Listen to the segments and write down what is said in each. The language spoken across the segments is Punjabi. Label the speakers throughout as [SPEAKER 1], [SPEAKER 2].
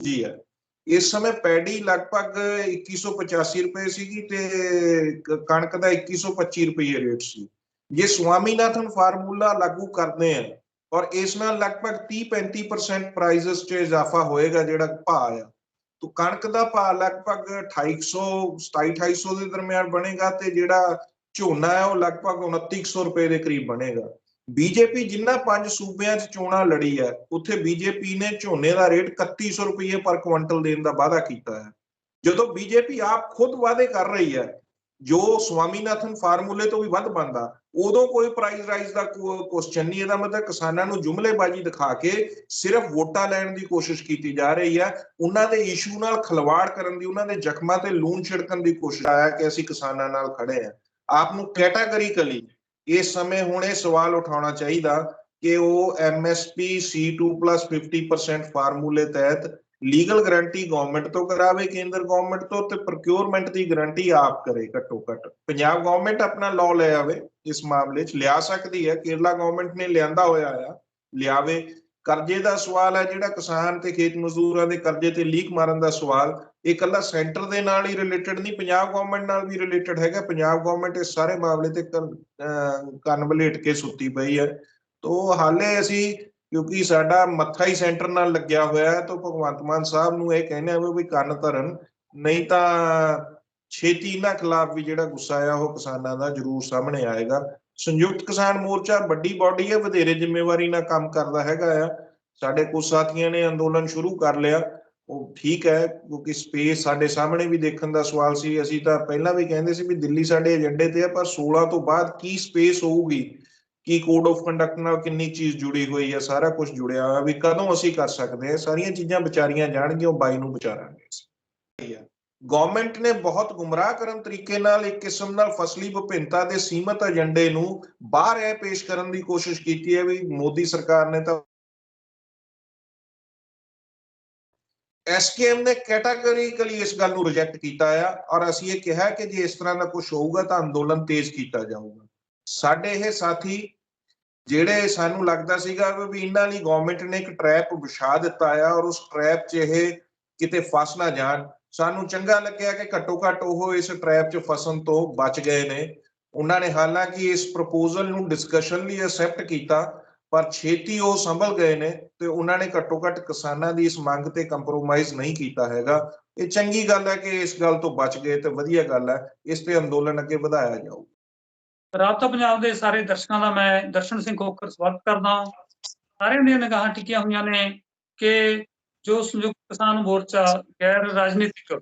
[SPEAKER 1] ਜੀ, ਹੈ। ਇਸ ਸਮੇਂ ਪੈਡੀ ਲਗਭਗ 2185 ਰੁਪਏ ਸੀਗੀ ਤੇ ਕਣਕ ਦਾ 2125 ਰੁਪਏ ਰੇਟ ਸੀ। ਜੇ ਸਵਾਮੀਨਾਥਨ ਫਾਰਮੂਲਾ ਲਾਗੂ ਕਰਦੇ ਆ ਔਰ ਇਸ ਨਾਲ ਲਗਭਗ 30-35% ਪ੍ਰਾਈਸਸ 'ਚ ਇਜ਼ਾਫਾ ਹੋਏਗਾ ਜਿਹੜਾ ਭਾਅ ਆ, ਤੋ ਕਣਕ ਦਾ ਭਾਅ ਲਗਭਗ 2800 27-2800 ਦੇ ਦਰਮਿਆਨ ਬਣੇਗਾ ਤੇ ਜਿਹੜਾ ਝੋਨਾ ਹੈ ਉਹ ਲਗਭਗ 2900 ਰੁਪਏ ਦੇ ਕਰੀਬ ਬਣੇਗਾ। ਬੀਜੇਪੀ ਜਿੰਨਾ ਪੰਜ ਸੂਬਿਆਂ 'ਚ ਚੋਣਾਂ ਲੜੀ ਹੈ, ਉੱਥੇ ਬੀਜੇਪੀ ਨੇ ਝੋਨੇ ਦਾ ਰੇਟ 3100 ਰੁਪਏ ਪਰ ਕੁਇੰਟਲ ਦੇਣ ਦਾ ਵਾਅਦਾ ਕੀਤਾ ਹੈ। ਜਦੋਂ ਬੀਜੇਪੀ ਆਪ ਖੁਦ ਵਾਅਦੇ ਕਰ ਰਹੀ ਹੈ, ਜੋ ਸਵਾਮੀਨਾਥਨ ਫਾਰਮੂਲੇ ਤੋਂ ਵੀ ਵੱਧ ਬੰਦਾ ਉਦੋਂ ਕੋਈ ਪ੍ਰਾਈਸ ਰਾਈਜ਼ ਦਾ ਕੁਐਸਚਨ ਨਹੀਂ, ਇਹਦਾ ਮਤਲਬ ਕਿਸਾਨਾਂ ਨੂੰ ਜੁਮਲੇਬਾਜ਼ੀ ਦਿਖਾ ਕੇ ਸਿਰਫ ਵੋਟਾਂ ਲੈਣ ਦੀ ਕੋਸ਼ਿਸ਼ ਕੀਤੀ ਜਾ ਰਹੀ ਹੈ। ਉਹਨਾਂ ਦੇ ਇਸ਼ੂ ਨਾਲ ਖਲਵਾੜ ਕਰਨ ਦੀ, ਉਹਨਾਂ ਦੇ ਜ਼ਖਮਾਂ ਤੇ ਲੂਣ ਛਿੜਕਣ ਦੀ ਕੋਸ਼ਿਸ਼ ਆਇਆ ਕਿ ਅਸੀਂ ਕਿਸਾਨਾਂ ਨਾਲ ਖੜੇ ਹਾਂ। ਆਪ ਨੂੰ ਕੈਟਾਗਰੀਕਲੀ ਇਸ ਸਮੇਂ ਹੁਣ ਇਹ ਸਵਾਲ ਉਠਾਉਣਾ ਚਾਹੀਦਾ ਕਿ ਉਹ ਐਮਐਸਪੀ C2 50% ਫਾਰਮੂਲੇ ਤਹਿਤ ਲੀਗਲ ਗਾਰੰਟੀ ਗਵਰਨਮੈਂਟ ਤੋਂ ਕਰਾਵੇ, ਕੇਂਦਰ ਗਵਰਨਮੈਂਟ ਤੋਂ ਤੇ ਪ੍ਰੋਕਿਉਰਮੈਂਟ ਦੀ ਗਾਰੰਟੀ ਆਪ ਕਰੇ ਘੱਟੋ ਘੱਟ। ਪੰਜਾਬ ਗਵਰਨਮੈਂਟ ਆਪਣਾ ਲਾਅ ਲੈ ਆਵੇ, ਇਸ ਮਾਮਲੇ 'ਚ ਲਿਆ ਸਕਦੀ ਹੈ। ਕੇਰਲਾ ਗਵਰਨਮੈਂਟ ਨੇ ਲਿਆਂਦਾ ਹੋਇਆ ਆ, ਲਿਆਵੇ। ਕਰਜ਼ੇ ਦਾ ਸਵਾਲ ਹੈ ਜਿਹੜਾ ਕਿਸਾਨ ਤੇ ਖੇਤ ਮਜ਼ਦੂਰਾਂ ਦੇ ਕਰਜ਼ੇ ਤੇ ਲੀਕ ਮਾਰਨ ਦਾ ਸਵਾਲ ਇਹ ਇਕੱਲਾ ਸੈਂਟਰ ਦੇ ਨਾਲ ਹੀ ਰਿਲੇਟਡ ਨਹੀਂ, ਪੰਜਾਬ ਗਵਰਨਮੈਂਟ ਨਾਲ ਵੀ ਰਿਲੇਟਡ ਹੈਗਾ। ਪੰਜਾਬ ਗਵਰਨਮੈਂਟ ਇਸ ਸਾਰੇ ਮਾਮਲੇ ਤੇ ਕੰਨ- ਵਲੇਟ ਕੇ ਸੁੱਤੀ ਪਈ ਹੈ। ਤੋ ਹਾਲੇ ਅਸੀਂ, ਕਿਉਂਕਿ ਸਾਡਾ ਮੱਥਾ ਹੀ ਸੈਂਟਰ ਨਾਲ ਲੱਗਿਆ ਹੋਇਆ ਹੈ, ਤਾਂ ਭਗਵੰਤ ਮਾਨ ਸਾਹਿਬ ਨੂੰ ਇਹ ਕਹਿੰਦੇ ਆ ਵੀ ਕੰਨ ਧਰਨ, ਨਹੀਂ ਤਾਂ ਛੇਤੀ ਇਹਨਾਂ ਖਿਲਾਫ ਵੀ ਜਿਹੜਾ ਗੁੱਸਾ ਆ ਉਹ ਕਿਸਾਨਾਂ ਦਾ ਜ਼ਰੂਰ ਸਾਹਮਣੇ ਆਏਗਾ। ਸੰਯੁਕਤ ਕਿਸਾਨ ਮੋਰਚਾ ਵੱਡੀ ਬਾਡੀ ਹੈ, ਵਧੇਰੇ ਜ਼ਿੰਮੇਵਾਰੀ ਨਾਲ ਕੰਮ ਕਰਦਾ ਹੈਗਾ ਆ। ਸਾਡੇ ਕੁਝ ਸਾਥੀਆਂ ਨੇ ਅੰਦੋਲਨ ਸ਼ੁਰੂ ਕਰ ਲਿਆ। ਉਹ ਠੀਕ ਹੈ, ਕਿਉਂਕਿ ਸਪੇਸ ਸਾਡੇ ਸਾਹਮਣੇ ਵੀ ਦੇਖਣ ਦਾ ਸਵਾਲ ਸੀ। ਅਸੀਂ ਤਾਂ ਪਹਿਲਾਂ ਵੀ ਕਹਿੰਦੇ ਸੀ ਵੀ ਦਿੱਲੀ ਸਾਡੇ ਏਜੰਡੇ ਤੇ ਆ, ਪਰ 16 ਤੋਂ ਬਾਅਦ ਕੀ ਸਪੇਸ ਹੋਊਗੀ? ਕੀ ਕੋਡ ਆਫ ਕੰਡਕਟ ਨਾਲ ਕਿੰਨੀ ਚੀਜ਼ ਜੁੜੀ ਹੋਈ ਹੈ ਸਾਰਾ ਕੁਝ ਜੁੜਿਆ ਹੋਇਆ। ਵੀ ਕਦੋਂ ਅਸੀਂ ਕਰ ਸਕਦੇ ਹਾਂ? ਸਾਰੀਆਂ ਚੀਜ਼ਾਂ ਵਿਚਾਰੀਆਂ ਜਾਣਗੀਆਂ, ਉਹ ਬਾਈ ਨੂੰ ਵਿਚਾਰਾਂਗੇ ਗਵਰਨਮੈਂਟ ਨੇ ਬਹੁਤ ਗੁੰਮਰਾਹ ਕਰਨ ਤਰੀਕੇ ਨਾਲ ਇੱਕ ਕਿਸਮ ਨਾਲ ਫਸਲੀ ਵਿਭਿੰਨਤਾ ਦੇ ਸੀਮਤ ਏਜੰਡੇ ਨੂੰ ਬਾਹਰ ਇਹ ਪੇਸ਼ ਕਰਨ ਦੀ ਕੋਸ਼ਿਸ਼ ਕੀਤੀ ਹੈ ਵੀ ਮੋਦੀ ਸਰਕਾਰ ਨੇ ਤਾਂ ਐਸਕੇਐਮ ਨੇ ਕੈਟਾਗਰੀਕਲੀ ਇਸ ਗੱਲ ਨੂੰ ਰਿਜੈਕਟ ਕੀਤਾ ਆ ਔਰ ਅਸੀਂ ਇਹ ਕਿਹਾ ਕਿ ਜੇ ਇਸ ਤਰ੍ਹਾਂ ਦਾ ਕੁਝ ਹੋਊਗਾ ਤਾਂ ਅੰਦੋਲਨ ਤੇਜ਼ ਕੀਤਾ ਜਾਊਗਾ। ਸਾਡੇ ਇਹ ਸਾਥੀ ਜਿਹੜੇ ਸਾਨੂੰ ਲੱਗਦਾ ਸੀਗਾ ਵੀ ਇਹਨਾਂ ਲਈ ਗਵਰਨਮੈਂਟ ਨੇ ਇੱਕ ਟ੍ਰੈਪ ਵਿਛਾ ਦਿੱਤਾ ਆ ਔਰ ਉਸ ਟ੍ਰੈਪ 'ਚ ਇਹ ਕਿਤੇ ਫਸ ਨਾ ਜਾਣ। ਸਾਨੂੰ ਚੰਗਾ ਲੱਗਿਆ ਕਿ ਘੱਟੋ ਘੱਟ ਉਹ ਇਸ ਟ੍ਰੈਪ 'ਚ ਫਸਣ ਤੋਂ ਬਚ ਗਏ ਨੇ। ਉਹਨਾਂ ਨੇ ਹਾਲਾਂਕਿ ਇਸ ਪ੍ਰਪੋਜ਼ਲ ਨੂੰ ਡਿਸਕਸ਼ਨ ਲਈ ਐਕਸੈਪਟ ਕੀਤਾ। ਪਰ ਛੇਤੀ ਉਹ ਸੰਭਲ ਗਏ ਨੇ ਤੇ ਉਹਨਾਂ ਨੇ ਘੱਟੋ ਘੱਟ ਕਿਸਾਨਾਂ ਦੀ ਇਸ ਮੰਗ ਤੇ ਕੰਪਰੋਮਾਈਜ਼ ਨਹੀਂ ਕੀਤਾ ਹੈਗਾ। ਇਹ ਚੰਗੀ ਗੱਲ ਹੈ ਕਿ ਇਸ ਗੱਲ ਤੋਂ ਬਚ ਗਏ ਤੇ ਵਧੀਆ ਗੱਲ ਹੈ, ਇਸ ਤੇ ਅੰਦੋਲਨ ਅੱਗੇ ਵਧਾਇਆ ਜਾਊ।
[SPEAKER 2] ਰਾਬਤਾ ਪੰਜਾਬ ਦੇ ਸਾਰੇ ਦਰਸ਼ਕਾਂ ਦਾ ਮੈਂ ਦਰਸ਼ਨ ਸਿੰਘ ਖੋਖਰ ਸਵਾਗਤ ਕਰਦਾ ਹਾਂ। ਸਾਰਿਆਂ ਦੀਆਂ ਨਿਗਾਹਾਂ ਟਿਕੀਆਂ ਹੋਈਆਂ ਨੇ ਕਿ ਜੋ ਸੰਯੁਕਤ ਕਿਸਾਨ ਮੋਰਚਾ ਗੈਰ ਰਾਜਨੀਤਿਕ,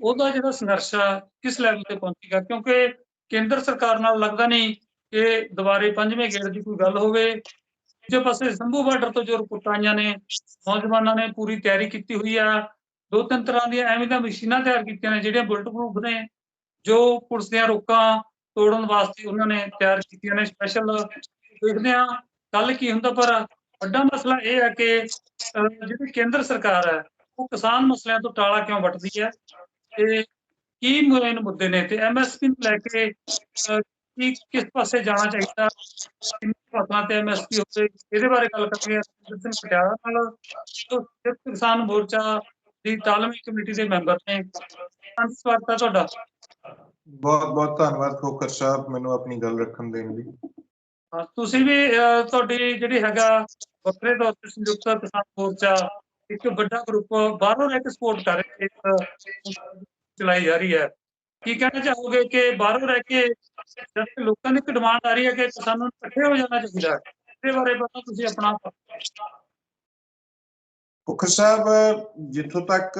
[SPEAKER 2] ਉਹਦਾ ਜਿਹੜਾ ਸੰਘਰਸ਼ ਆ ਕਿਸ ਲੈਵਲ ਤੇ ਪਹੁੰਚੇਗਾ? ਕਿਉਂਕਿ ਕੇਂਦਰ ਸਰਕਾਰ ਨਾਲ ਲੱਗਦਾ ਨਹੀਂ ਕਿ ਦੁਬਾਰੇ ਪੰਜਵੇਂ ਗੇੜ ਦੀ ਕੋਈ ਗੱਲ ਹੋਵੇ। ਦੂਜੇ ਪਾਸੇ ਸੰਭੂ ਬਾਰਡਰ ਤੋਂ ਜੋ ਰਿਪੋਰਟਾਂ ਨੇ ਨੌਜਵਾਨਾਂ ਨੇ ਪੂਰੀ ਤਿਆਰੀ ਕੀਤੀ ਹੋਈ ਆ। ਦੋ ਤਿੰਨ ਤਰ੍ਹਾਂ ਦੀਆਂ ਐਵੇਂ ਦੀਆਂ ਮਸ਼ੀਨਾਂ ਤਿਆਰ ਕੀਤੀਆਂ ਨੇ ਜਿਹੜੀਆਂ ਬੁਲਟ ਪ੍ਰੂਫ ਨੇ ਜੋ ਪੁਲਿਸ ਦੀਆਂ ਰੋਕਾਂ ਤੋੜਨ ਵਾਸਤੇ ਉਹਨਾਂ ਨੇ ਤਿਆਰ ਕੀਤੀਆਂ ਨੇ। ਸਪੈਸ਼ਲ ਦੇਖਦੇ ਆ ਕੱਲ ਕੀ ਹੁੰਦਾ ਪਰ ਵੱਡਾ ਮਸਲਾ ਇਹ ਹੈ ਕਿ ਜਿਹੜੀ ਕੇਂਦਰ ਸਰਕਾਰ ਹੈ ਉਹ ਕਿਸਾਨ ਮਸਲਿਆਂ ਤੋਂ ਟਾਲਾ ਕਿਉਂ ਵੱਟਦੀ ਹੈ? ਤੇ ਕੀ ਮੁੱਦੇ ਨੇ? ਤੇ ਐਮਐਸਪੀ ਨੂੰ ਲੈ ਕੇ ਅਹ, ਕੀ ਕਿਸ ਪਾਸੇ ਜਾਣਾ ਚਾਹੀਦਾ ਕਿੰਨੀ ਫਸਲਾਂ ਤੇ ਐਮਐਸਪੀ ਹੋਵੇ ਇਹਦੇ ਬਾਰੇ ਗੱਲ ਕਰਾਂਗੇ। ਜਿਸਨ ਪਟਿਆਲਾ ਨਾਲ ਜੋ ਸਿੱਖ ਕਿਸਾਨ ਮੋਰਚਾ ਦੀ ਤਾਲਮੀ ਕਮੇਟੀ ਦੇ ਮੈਂਬਰ ਨੇ। ਸਵਾਗਤ ਹੈ ਤੁਹਾਡਾ।
[SPEAKER 1] ਬਹੁਤ ਬਹੁਤ ਧੰਨਵਾਦ ਖੋਖਰ ਸਾਹਿਬ ਮੈਨੂੰ ਆਪਣੀ ਗੱਲ ਰੱਖਣ ਦੇਣ ਲਈ।
[SPEAKER 2] ਹਾਂ, ਤੁਸੀਂ ਵੀ ਤੁਹਾਡੀ ਜਿਹੜੀ ਹੈਗਾ ਵੱਖਰੇ ਤੌਰ ਤੇ ਸੰਯੁਕਤ ਕਿਸਾਨ ਮੋਰਚਾ ਇੱਕ ਵੱਡਾ ਗਰੁੱਪ ਬਾਹਰੋਂ ਰਹਿ ਕੇ ਸਪੋਰਟ ਕਰ ਰਿਹਾ ਇੱਕ ਚਲਾਈ ਜਾ ਰਹੀ ਹੈ। ਕੀ ਕਹਿਣਾ ਚਾਹੋਗੇ ਕਿ ਬਾਹਰੋਂ ਰਹਿ ਕੇ ਜਦ ਲੋਕਾਂ ਦੀ ਇੱਕ ਡਿਮਾਂਡ ਆ ਰਹੀ ਹੈ ਕਿ ਕਿਸਾਨਾਂ ਇਕੱਠੇ ਹੋ ਜਾਣਾ ਚਾਹੀਦਾ ਹੈ, ਇਹਦੇ ਬਾਰੇ ਪਤਾ ਤੁਸੀਂ ਆਪਣਾ
[SPEAKER 1] ਖੋਖਰ ਸਾਹਿਬ, ਜਿੱਥੋਂ ਤੱਕ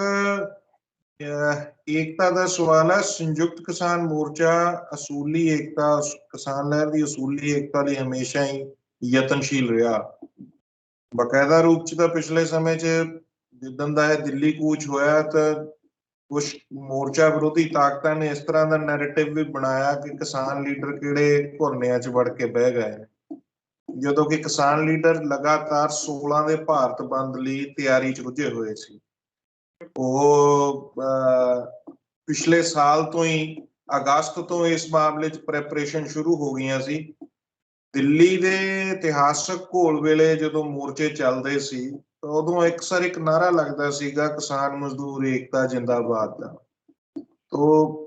[SPEAKER 1] ਏਕਤਾ ਦਾ ਸਵਾਲ ਹੈ, ਸੰਯੁਕਤ ਕਿਸਾਨ ਮੋਰਚਾ ਅਸੂਲੀ ਏਕਤਾ, ਕਿਸਾਨ ਲਹਿਰ ਦੀ ਅਸੂਲੀ ਏਕਤਾ ਲਈ ਹਮੇਸ਼ਾ ਹੀ ਯਤਨਸ਼ੀਲ ਰਿਹਾ। ਬਕਾਇਦਾ ਰੂਪ ਚ ਤਾਂ ਪਿਛਲੇ ਸਮੇਂ 'ਚ ਜਿੱਦਾਂ ਦਾ ਇਹ ਦਿੱਲੀ ਕੂਚ ਹੋਇਆ ਤਾਂ ਕੁਝ ਮੋਰਚਾ ਵਿਰੋਧੀ ਤਾਕਤਾਂ ਨੇ ਇਸ ਤਰ੍ਹਾਂ ਦਾ ਨੈਰੇਟਿਵ ਵੀ ਬਣਾਇਆ ਕਿ ਕਿਸਾਨ ਲੀਡਰ ਕਿਹੜੇ ਘੁਰਨਿਆਂ 'ਚ ਵੜ ਕੇ ਬਹਿ ਗਏ। ਜਦੋਂ ਕਿ ਕਿਸਾਨ ਲੀਡਰ ਲਗਾਤਾਰ 16 ਦੇ ਭਾਰਤ ਬੰਦ ਲਈ ਤਿਆਰੀ 'ਚ ਰੁੱਝੇ ਹੋਏ ਸੀ। ਉਹ ਅਹ, ਪਿਛਲੇ ਸਾਲ ਤੋਂ ਹੀ ਅਗਸਤ ਤੋਂ ਇਸ ਮਾਮਲੇ 'ਚ ਪ੍ਰੈਪਰੇਸ਼ਨ ਸ਼ੁਰੂ ਹੋ ਗਈਆਂ ਸੀ। ਦਿੱਲੀ ਦੇ ਇਤਿਹਾਸਕ ਘੋਲ ਵੇਲੇ ਜਦੋਂ ਮੋਰਚੇ ਚੱਲਦੇ ਸੀ ਉਦੋਂ ਇੱਕ ਸਰ ਇੱਕ ਨਾਰਾ ਲੱਗਦਾ ਸੀਗਾ ਕਿਸਾਨ ਮਜ਼ਦੂਰ ਏਕਤਾ ਜਿੰਦਾਬਾਦ ਦਾ। ਤੋਂ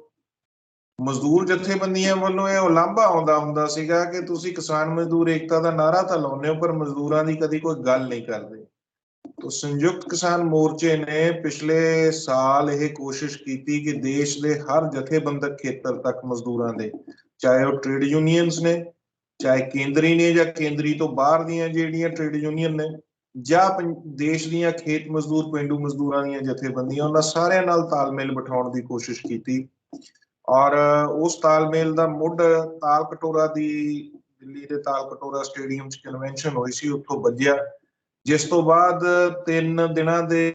[SPEAKER 1] ਮਜ਼ਦੂਰ ਜਥੇਬੰਦੀਆਂ ਵੱਲੋਂ ਇਹ ਉਲਾਂਭਾ ਆਉਂਦਾ ਹੁੰਦਾ ਸੀਗਾ ਕਿ ਤੁਸੀਂ ਕਿਸਾਨ ਮਜ਼ਦੂਰ ਏਕਤਾ ਦਾ ਨਾਰਾ ਤਾਂ ਲਾਉਂਦੇ ਹੋ, ਪਰ ਮਜ਼ਦੂਰਾਂ ਦੀ ਕਦੀ ਕੋਈ ਗੱਲ ਨਹੀਂ ਕਰਦੇ। ਤੋਂ ਸੰਯੁਕਤ ਕਿਸਾਨ ਮੋਰਚੇ ਨੇ ਪਿਛਲੇ ਸਾਲ ਇਹ ਕੋਸ਼ਿਸ਼ ਕੀਤੀ ਕਿ ਦੇਸ਼ ਦੇ ਹਰ ਜਥੇਬੰਦਕ ਖੇਤਰ ਤੱਕ ਮਜ਼ਦੂਰਾਂ ਦੇ, ਚਾਹੇ ਉਹ ਟ੍ਰੇਡ ਯੂਨੀਅਨਸ ਨੇ, ਚਾਹੇ ਕੇਂਦਰੀ ਨੇ ਜਾਂ ਕੇਂਦਰੀ ਤੋਂ ਬਾਹਰ ਦੀਆਂ ਜਿਹੜੀਆਂ ਟ੍ਰੇਡ ਯੂਨੀਅਨ ਨੇ ਜਾਂ ਪੰ- ਦੇਸ਼ ਦੀਆਂ ਖੇਤ ਮਜ਼ਦੂਰ, ਪਿੰਡੂ ਮਜ਼ਦੂਰਾਂ ਦੀਆਂ ਜਥੇਬੰਦੀਆਂ, ਉਹਨਾਂ ਸਾਰਿਆਂ ਨਾਲ ਤਾਲਮੇਲ ਬਿਠਾਉਣ ਦੀ ਕੋਸ਼ਿਸ਼ ਕੀਤੀ। ਔਰ ਉਸ ਤਾਲਮੇਲ ਦਾ ਮੁੱਢ ਤਾਲ ਕਟੋਰਾ ਦੀ, ਦਿੱਲੀ ਦੇ ਤਾਲ ਕਟੋਰਾ ਸਟੇਡੀਅਮ 'ਚ ਕਨਵੈਨਸ਼ਨ ਹੋਈ ਸੀ, ਉੱਥੋਂ ਵੱਜਿਆ। ਜਿਸ ਤੋਂ ਬਾਅਦ ਤਿੰਨ ਦਿਨਾਂ ਦੇ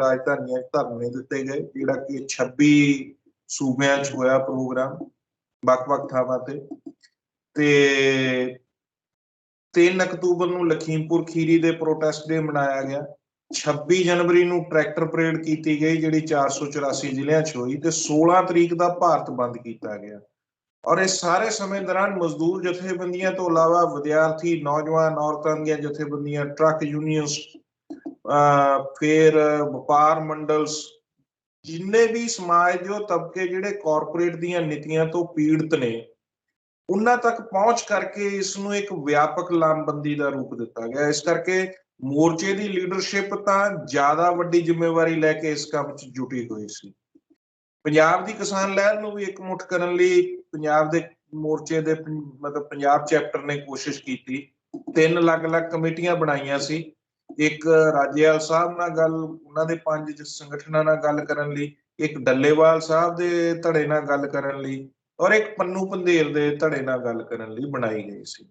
[SPEAKER 1] ਰਾਜਧਾਨੀਆਂ ਧਰਨੇ ਦਿੱਤੇ ਗਏ, ਜਿਹੜਾ ਕਿ 26 ਸੂਬਿਆਂ 'ਚ ਹੋਇਆ ਪ੍ਰੋਗਰਾਮ, ਵੱਖ-ਵੱਖ ਥਾਵਾਂ ਤੇ। ਤੇ 3 ਅਕਤੂਬਰ ਨੂੰ ਲਖੀਮਪੁਰ ਖੀਰੀ ਦੇ ਪ੍ਰੋਟੈਸਟ ਡੇ ਮਨਾਇਆ ਗਿਆ। 26 ਜਨਵਰੀ ਨੂੰ ਟਰੈਕਟਰ ਪਰੇਡ ਕੀਤੀ ਗਈ, ਜਿਹੜੀ 484 ਜ਼ਿਲ੍ਹਿਆਂ 'ਚ ਹੋਈ ਤੇ 16 ਤਰੀਕ ਦਾ ਭਾਰਤ ਬੰਦ ਕੀਤਾ ਗਿਆ। ਔਰ ਇਸ ਸਾਰੇ ਸਮੇਂ ਦੌਰਾਨ ਮਜ਼ਦੂਰ ਜਥੇਬੰਦੀਆਂ ਤੋਂ ਇਲਾਵਾ ਵਿਦਿਆਰਥੀ, ਨੌਜਵਾਨ ਔਰਤਾਂ ਦੀਆਂ ਜਥੇਬੰਦੀਆਂ, ਟਰੱਕ ਯੂਨੀਅਨਸ, ਅਹ ਫਿਰ ਵਪਾਰ ਮੰਡਲਸ, ਜਿੰਨੇ ਵੀ ਸਮਾਜ ਦੇ ਉਹ ਤਬਕੇ ਜਿਹੜੇ ਕਾਰਪੋਰੇਟ ਦੀਆਂ ਨੀਤੀਆਂ ਤੋਂ ਪੀੜਤ ਨੇ ਉਹਨਾਂ ਤੱਕ ਪਹੁੰਚ ਕਰਕੇ ਇਸ ਨੂੰ ਇੱਕ ਵਿਆਪਕ ਲਾਮਬੰਦੀ ਦਾ ਰੂਪ ਦਿੱਤਾ ਗਿਆ। ਇਸ ਕਰਕੇ ਮੋਰਚੇ ਦੀ ਲੀਡਰਸ਼ਿਪ ਤਾਂ ਜ਼ਿਆਦਾ ਵੱਡੀ ਜ਼ਿੰਮੇਵਾਰੀ ਲੈ ਕੇ ਇਸ ਕੰਮ 'ਚ ਜੁਟੀ ਹੋਈ ਸੀ। ਪੰਜਾਬ ਦੀ ਕਿਸਾਨ ਲਹਿਰ ਨੂੰ ਵੀ ਇਕਮੁੱਠ ਕਰਨ ਲਈ ਪੰਜਾਬ ਦੇ ਮੋਰਚੇ ਦੇ ਮਤਲਬ ਪੰਜਾਬ ਚੈਪਟਰ ਨੇ ਕੋਸ਼ਿਸ਼ ਕੀਤੀ। ਤਿੰਨ ਅਲੱਗ-ਅਲੱਗ ਕਮੇਟੀਆਂ ਬਣਾਈਆਂ ਸੀ। ਇੱਕ ਰਾਜੇਵਾਲ ਸਾਹਿਬ ਨਾਲ ਗੱਲ, ਉਹਨਾਂ ਦੇ ਪੰਜ ਸੰਗਠਨਾਂ ਨਾਲ ਗੱਲ ਕਰਨ ਲਈ, ਇੱਕ ਡੱਲੇਵਾਲ ਸਾਹਿਬ ਦੇ ਧੜੇ ਨਾਲ ਗੱਲ ਕਰਨ ਲਈ ਔਰ ਇੱਕ ਪੰਨੂ ਪੰਧੇਰ ਦੇ ਧੜੇ ਨਾਲ ਗੱਲ ਕਰਨ ਲਈ ਬਣਾਈ ਗਈ ਸੀ।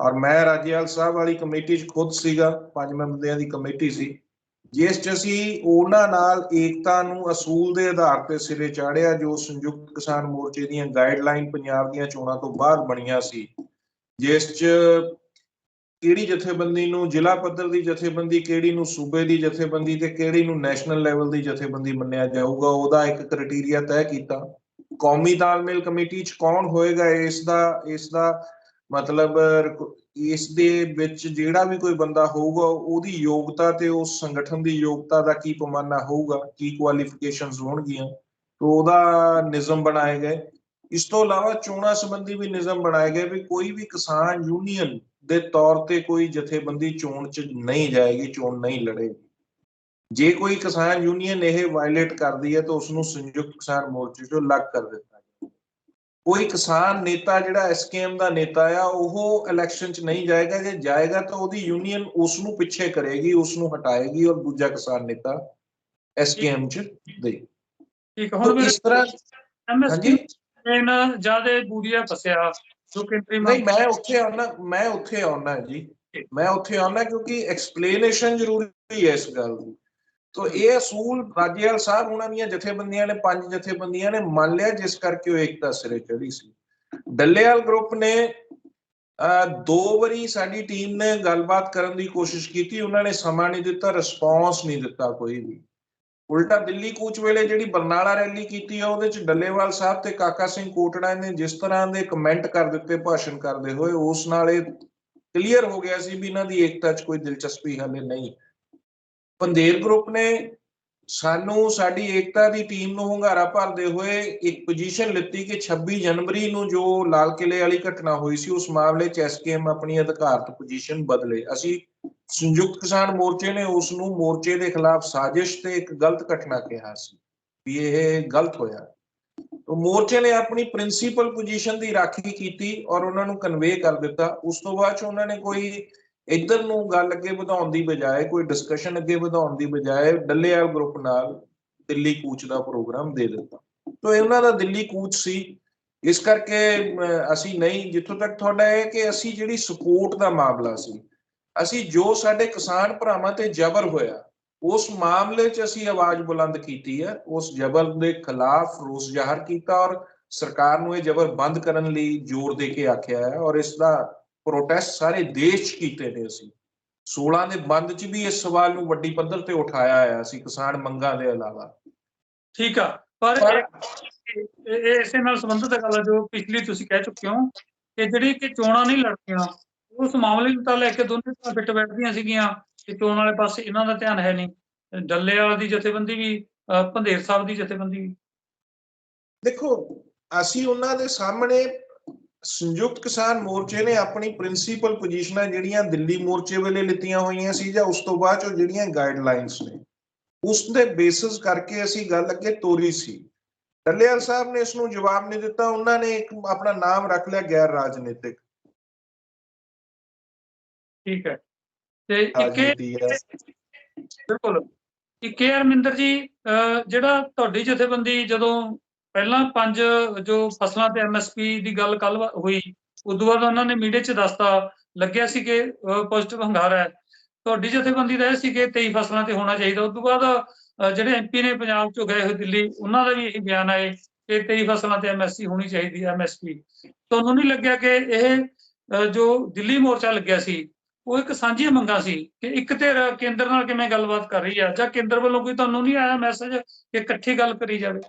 [SPEAKER 1] ਔਰ ਮੈਂ ਰਾਜੇਵਾਲ ਸਾਹਿਬ ਵਾਲੀ ਕਮੇਟੀ 'ਚ ਖੁਦ ਸੀਗਾ, ਪੰਜ ਮੈਂਬਰਾਂ ਦੀ ਕਮੇਟੀ ਸੀ। ਜਿਸ 'ਚ ਅਸੀਂ ਉਹਨਾਂ ਨਾਲ ਏਕਤਾ ਨੂੰ ਅਸੂਲ ਦੇ ਆਧਾਰ ਤੇ ਸਿਰੇ ਚਾੜਿਆ, ਜੋ ਸੰਯੁਕਤ ਕਿਸਾਨ ਮੋਰਚੇ ਦੀਆਂ ਗਾਈਡਲਾਈਨ ਪੰਜਾਬ ਦੀਆਂ ਚੋਣਾਂ ਤੋਂ ਬਾਅਦ ਬਣੀਆਂ ਸੀ। ਜਿਸ 'ਚ ਕਿਹੜੀ ਜਥੇਬੰਦੀ ਨੂੰ, ਜ਼ਿਲ੍ਹਾ ਪੱਧਰ ਦੀ ਜਥੇਬੰਦੀ, ਕਿਹੜੀ ਨੂੰ ਸੂਬੇ ਦੀ ਜਥੇਬੰਦੀ ਤੇ ਕਿਹੜੀ ਨੂੰ ਨੈਸ਼ਨਲ ਲੈਵਲ ਦੀ ਜਥੇਬੰਦੀ ਮੰਨਿਆ ਜਾਊਗਾ, ਉਹਦਾ ਇੱਕ ਕ੍ਰਾਈਟੇਰੀਆ ਤੈਅ ਕੀਤਾ। ਕੌਮੀ ਤਾਲਮੇਲ ਕਮੇਟੀ 'ਚ ਕੌਣ ਹੋਏਗਾ? ਇਸ ਦਾ ਇਸ ਦਾ ਮਤਲਬ, ਰਿਕ- ਇਸ ਦੇ ਵਿੱਚ ਜਿਹੜਾ ਵੀ ਕੋਈ ਬੰਦਾ ਹੋਊਗਾ, ਉਹਦੀ ਯੋਗਤਾ ਤੇ ਉਸ ਸੰਗਠਨ ਦੀ ਯੋਗਤਾ ਦਾ ਕੀ ਪੈਮਾਨਾ ਹੋਊਗਾ? ਕੀ ਕੁਆਲੀਫਿਕੇਸ਼ਨਸ ਹੋਣਗੀਆਂ? ਤੋਂ ਉਹਦਾ ਨਿਯਮ ਬਣਾਏ ਗਏ। ਇਸ ਤੋਂ ਇਲਾਵਾ ਚੋਣਾਂ ਸੰਬੰਧੀ ਵੀ ਨਿਯਮ ਬਣਾਏ ਗਏ ਵੀ ਕੋਈ ਵੀ ਕਿਸਾਨ ਯੂਨੀਅਨ ਦੇ ਤੌਰ ਤੇ ਕੋਈ ਜਥੇਬੰਦੀ ਚੋਣ 'ਚ ਨਹੀਂ ਜਾਏਗੀ, ਚੋਣ ਨਹੀਂ ਲੜੇਗੀ। ਜੇ ਕੋਈ ਕਿਸਾਨ ਯੂਨੀਅਨ ਇਹ ਵਾਇਲੇਟ ਕਰਦੀ ਹੈ ਤਾਂ ਉਸ ਨੂੰ ਸੰਯੁਕਤ ਕਿਸਾਨ ਮੋਰਚੇ ਤੋਂ ਅਲੱਗ ਕਰ ਦਿੱਤਾ ਕੋਈ ਕਿਸਾਨ ਨੇਤਾ ਜਿਹੜਾ ਐਸਕੇਐਮ ਦਾ ਨੇਤਾ ਆ ਉਹ ਇਲੈਕਸ਼ਨ 'ਚ ਨਹੀਂ ਜਾਏਗਾ। ਜੇ ਜਾਏਗਾ ਤਾਂ ਉਹਦੀ ਯੂਨੀਅਨ ਉਸ ਨੂੰ ਪਿੱਛੇ ਕਰੇਗੀ ਉਸ ਨੂੰ ਹਟਾਏਗੀ ਔਰ ਦੂਜਾ ਕਿਸਾਨ ਨੇਤਾ ਐਸਕੇਐਮ 'ਚ ਦੇ।
[SPEAKER 2] ਠੀਕ ਹੁਣ
[SPEAKER 1] ਇਸ ਤਰ੍ਹਾਂ
[SPEAKER 2] ਐਮਐਸਪੀ ਇਹਨਾਂ ਜ਼ਿਆਦਾ ਬੂਰੀਆ ਫਸਿਆ ਜੋ ਕੇਂਦਰੀ
[SPEAKER 1] ਨਹੀਂ ਮੈਂ ਉੱਥੇ ਆਉਣਾ ਮੈਂ ਉੱਥੇ ਆਉਣਾ ਜੀ। ਮੈਂ ਉੱਥੇ ਆਉਣਾ ਕਿਉਂਕਿ ਐਕਸਪਲੇਨੇਸ਼ਨ ਜ਼ਰੂਰੀ ਹੈ ਇਸ ਗੱਲ ਦੀ। ਤੋ ਇਹ ਅਸੂਲ ਰਾਜੇਵਾਲ ਸਾਹਿਬ ਉਹਨਾਂ ਦੀਆਂ ਜਥੇਬੰਦੀਆਂ ਨੇ ਪੰਜ ਜਥੇਬੰਦੀਆਂ ਨੇ ਮੰਨ ਲਿਆ ਜਿਸ ਕਰਕੇ ਉਹ ਏਕਤਾ ਸਿਰੇ ਚੜੀ ਸੀ। ਡੱਲੇਵਾਲ ਗਰੁੱਪ ਨੇ ਅਹ, ਦੋ ਵਾਰੀ ਸਾਡੀ ਟੀਮ ਨੇ ਗੱਲਬਾਤ ਕਰਨ ਦੀ ਕੋਸ਼ਿਸ਼ ਕੀਤੀ ਉਹਨਾਂ ਨੇ ਸਮਾਂ ਨਹੀਂ ਦਿੱਤਾ ਰਿਸਪੌਂਸ ਨਹੀਂ ਦਿੱਤਾ ਕੋਈ ਵੀ। ਉਲਟਾ ਦਿੱਲੀ ਕੂਚ ਵੇਲੇ ਜਿਹੜੀ ਬਰਨਾਲਾ ਰੈਲੀ ਕੀਤੀ ਆ ਉਹਦੇ ਚ ਡੱਲੇਵਾਲ ਸਾਹਿਬ ਤੇ ਕਾਕਾ ਸਿੰਘ ਕੋਟੜਾ ਨੇ ਜਿਸ ਤਰ੍ਹਾਂ ਦੇ ਕਮੈਂਟ ਕਰ ਦਿੱਤੇ ਭਾਸ਼ਣ ਕਰਦੇ ਹੋਏ ਉਸ ਨਾਲ ਇਹ ਕਲੀਅਰ ਹੋ ਗਿਆ ਸੀ ਵੀ ਇਹਨਾਂ ਦੀ ਏਕਤਾ 'ਚ ਕੋਈ ਦਿਲਚਸਪੀ ਹਾਲੇ ਨਹੀਂ। ਪੰਦੇਰ ਗਰੁੱਪ ਨੇ ਸਾਨੂੰ ਸਾਡੀ ਏਕਤਾ ਦੀ ਟੀਮ ਨੂੰ ਹੁੰਗਾਰਾ ਭਰਦੇ ਹੋਏ ਇੱਕ ਪੋਜੀਸ਼ਨ ਲਿੱਤੀ ਕਿ 26 ਜਨਵਰੀ ਨੂੰ ਜੋ ਲਾਲ ਕਿਲੇ ਵਾਲੀ ਘਟਨਾ ਹੋਈ ਸੀ, ਉਸ ਮਾਮਲੇ 'ਚ ਐਸਕੇਐਮ ਆਪਣੀ ਅਧਿਕਾਰਤ ਪੋਜੀਸ਼ਨ ਬਦਲੇ। ਅਸੀਂ ਸੰਯੁਕਤ ਕਿਸਾਨ ਮੋਰਚੇ ਨੇ ਉਸ ਨੂੰ ਮੋਰਚੇ ਦੇ ਖਿਲਾਫ ਸਾਜ਼ਿਸ਼ ਤੇ ਇੱਕ ਗਲਤ ਘਟਨਾ ਕਿਹਾ ਸੀ ਵੀ ਇਹ ਗਲਤ ਹੋਇਆ। ਤਾਂ ਮੋਰਚੇ ਨੇ ਆਪਣੀ ਪ੍ਰਿੰਸੀਪਲ ਪੋਜੀਸ਼ਨ ਦੀ ਰਾਖੀ ਕੀਤੀ ਔਰ ਉਹਨਾਂ ਨੂੰ ਕਨਵੇ ਕਰ ਦਿੱਤਾ। ਉਸ ਤੋਂ ਬਾਅਦ ਚ ਉਹਨਾਂ ਨੇ ਕੋਈ ਇੱਧਰ ਨੂੰ ਗੱਲ ਅੱਗੇ ਵਧਾਉਣ ਦੀ ਬਜਾਏ, ਕੋਈ ਡਿਸਕਸ਼ਨ ਅੱਗੇ ਵਧਾਉਣ ਦੀ ਬਜਾਏ ਡੱਲੇਵਾਲ ਗਰੁੱਪ ਨਾਲ ਦਿੱਲੀ ਕੂਚ ਦਾ ਪ੍ਰੋਗਰਾਮ ਦੇ ਦਿੱਤਾ। ਤੋਂ ਇਹ ਦਾ ਦਿੱਲੀ ਕੂਚ ਸੀ। ਇਸ ਕਰਕੇ ਅਸੀਂ ਨਹੀਂ, ਜਿੱਥੋਂ ਤੱਕ ਤੁਹਾਡਾ ਇਹ ਕਿ ਅਸੀਂ ਜਿਹੜੀ ਸਪੋਰਟ ਦਾ ਮਾਮਲਾ ਸੀ, ਅਸੀਂ ਜੋ ਸਾਡੇ ਕਿਸਾਨ ਭਰਾਵਾਂ ਤੇ ਜ਼ਬਰ ਹੋਇਆ, ਉਸ ਮਾਮਲੇ 'ਚ ਅਸੀਂ ਆਵਾਜ਼ ਬੁਲੰਦ ਕੀਤੀ ਹੈ। ਉਸ ਜ਼ਬਰ ਦੇ ਖਿਲਾਫ ਰੋਸ ਜ਼ਾਹਰ ਕੀਤਾ ਔਰ ਸਰਕਾਰ ਨੂੰ ਇਹ ਜ਼ਬਰ ਬੰਦ ਕਰਨ ਲਈ ਜ਼ੋਰ ਦੇ ਕੇ ਆਖਿਆ ਹੈ ਔਰ ਇਸ ਦਾ ਪ੍ਰੋਟੈਸਟ ਸਾਰੇ ਦੇਸ਼ 'ਚ ਕੀਤੇ ਨੇ ਅਸੀਂ। 16 ਦੇ ਬੰਦ 'ਚ ਵੀ ਇਸ ਸਵਾਲ ਨੂੰ ਵੱਡੀ ਪੱਧਰ ਤੇ ਉਠਾਇਆ ਹੈ ਅਸੀਂ ਕਿਸਾਨ ਮੰਗਾਂ ਦੇ ਇਲਾਵਾ।
[SPEAKER 2] ਠੀਕ ਆ ਪਰ ਇਹ- ਇਸੇ ਨਾਲ ਸੰਬੰਧਿਤ ਗੱਲ ਜੋ ਪਿਛਲੀ ਤੁਸੀਂ ਕਹਿ ਚੁੱਕੇ ਹੋ ਕਿ ਜਿਹੜੀ ਕਿ ਚੋਣਾਂ ਨਹੀਂ ਲੜਦੀਆਂ ਉਸ ਮਾਮਲੇ ਨੂੰ ਤਾਂ ਲੈ ਕੇ ਦੋਨੇ ਤਾਂ ਫਿੱਟ ਬੈਠਦੀਆਂ ਸੀਗੀਆਂ ਕਿ ਚੋਣ ਵਾਲੇ ਪਾਸੇ ਇਹਨਾਂ ਦਾ ਧਿਆਨ ਹੈ ਨਹੀਂ। ਡੱਲੇਵਾਲ ਦੀ ਜਥੇਬੰਦੀ ਵੀ ਭੰਦੇਰ ਸਾਹਿਬ ਦੀ ਜਥੇਬੰਦੀ ਵੀ।
[SPEAKER 1] ਦੇਖੋ ਅਸੀਂ ਉਹਨਾਂ ਦੇ ਸਾਹਮਣੇ ਸੰਯੁਕਤ ਕਿਸਾਨ ਮੋਰਚੇ ਨੇ ਆਪਣੀ ਪ੍ਰਿੰਸੀਪਲ ਪੋਜੀਸ਼ਨਾਂ ਜਿਹੜੀਆਂ ਦਿੱਲੀ ਮੋਰਚੇ ਵੇਲੇ ਲਿੱਤੀਆਂ ਹੋਈਆਂ ਸੀ ਜਾਂ ਉਸ ਤੋਂ ਬਾਅਦ ਜੋ ਜਿਹੜੀਆਂ ਗਾਈਡਲਾਈਨਸ ਨੇ। ਉਸ ਦੇ ਬੇਸਿਸ ਕਰਕੇ ਅਸੀਂ ਗੱਲ ਅੱਗੇ ਤੋਰੀ ਸੀ। ਡੱਲੇਵਾਲ ਸਾਹਿਬ ਨੇ ਇਸ ਨੂੰ ਜਵਾਬ ਨਹੀਂ ਦਿੱਤਾ ਉਹਨਾਂ ਨੇ ਇੱਕ ਆਪਣਾ ਨਾਮ ਰੱਖ ਲਿਆ ਗੈਰ ਰਾਜਨੀਤਿਕ।
[SPEAKER 2] ਠੀਕ ਹੈ। ਤੇ ਇੱਕ ਬਿਲਕੁਲ। ਇੱਕ ਇਹ ਅਰਮਿੰਦਰ ਜੀ ਜਿਹੜਾ ਤੁਹਾਡੀ ਜਥੇਬੰਦੀ ਜਦੋਂ ਪਹਿਲਾਂ ਪੰਜ ਜੋ ਫਸਲਾਂ ਤੇ ਐਮਐਸਪੀ ਦੀ ਗੱਲ ਕੱਲ ਹੋਈ ਉਦੋਂ ਬਾਅਦ ਉਹਨਾਂ ਨੇ ਮੀਡੀਆ 'ਚ ਦੱਸਤਾ ਲੱਗਿਆ ਸੀ ਕਿ ਪੋਜ਼ਿਟਿਵ ਹੰਗਾਰਾ ਹੈ। ਤੁਹਾਡੀ ਜਥੇਬੰਦੀ ਦਾ ਇਹ ਸੀ ਕਿ 23 ਫਸਲਾਂ ਤੇ ਹੋਣਾ ਚਾਹੀਦਾ। ਉਦੋਂ ਬਾਅਦ ਅਹ, ਜਿਹੜੇ ਐਮਪੀ ਨੇ ਪੰਜਾਬ 'ਚੋਂ ਗਏ ਹੋਏ ਦਿੱਲੀ ਉਹਨਾਂ ਦਾ ਵੀ ਇਹ ਬਿਆਨ ਆਏ ਕਿ 23 ਫਸਲਾਂ ਤੇ ਐਮਐਸਪੀ ਹੋਣੀ ਚਾਹੀਦੀ ਹੈ ਐਮਐਸਪੀ ਤੁਹਾਨੂੰ ਨਹੀਂ ਲੱਗਿਆ ਕਿ ਇਹ ਜੋ ਦਿੱਲੀ ਮੋਰਚਾ ਲੱਗਿਆ ਸੀ ਉਹ ਇੱਕ ਸਾਂਝੀਆਂ ਮੰਗਾਂ ਸੀ ਕਿ ਇੱਕ ਧਿਰ ਕੇਂਦਰ ਨਾਲ ਕਿਵੇਂ ਗੱਲਬਾਤ ਕਰ ਰਹੀ ਹੈ ਜਾਂ ਕੇਂਦਰ ਵੱਲੋਂ ਕੋਈ ਤੁਹਾਨੂੰ ਨਹੀਂ ਆਇਆ ਮੈਸੇਜ ਕਿ ਇਕੱਠੀ ਗੱਲ ਕਰੀ ਜਾਵੇ?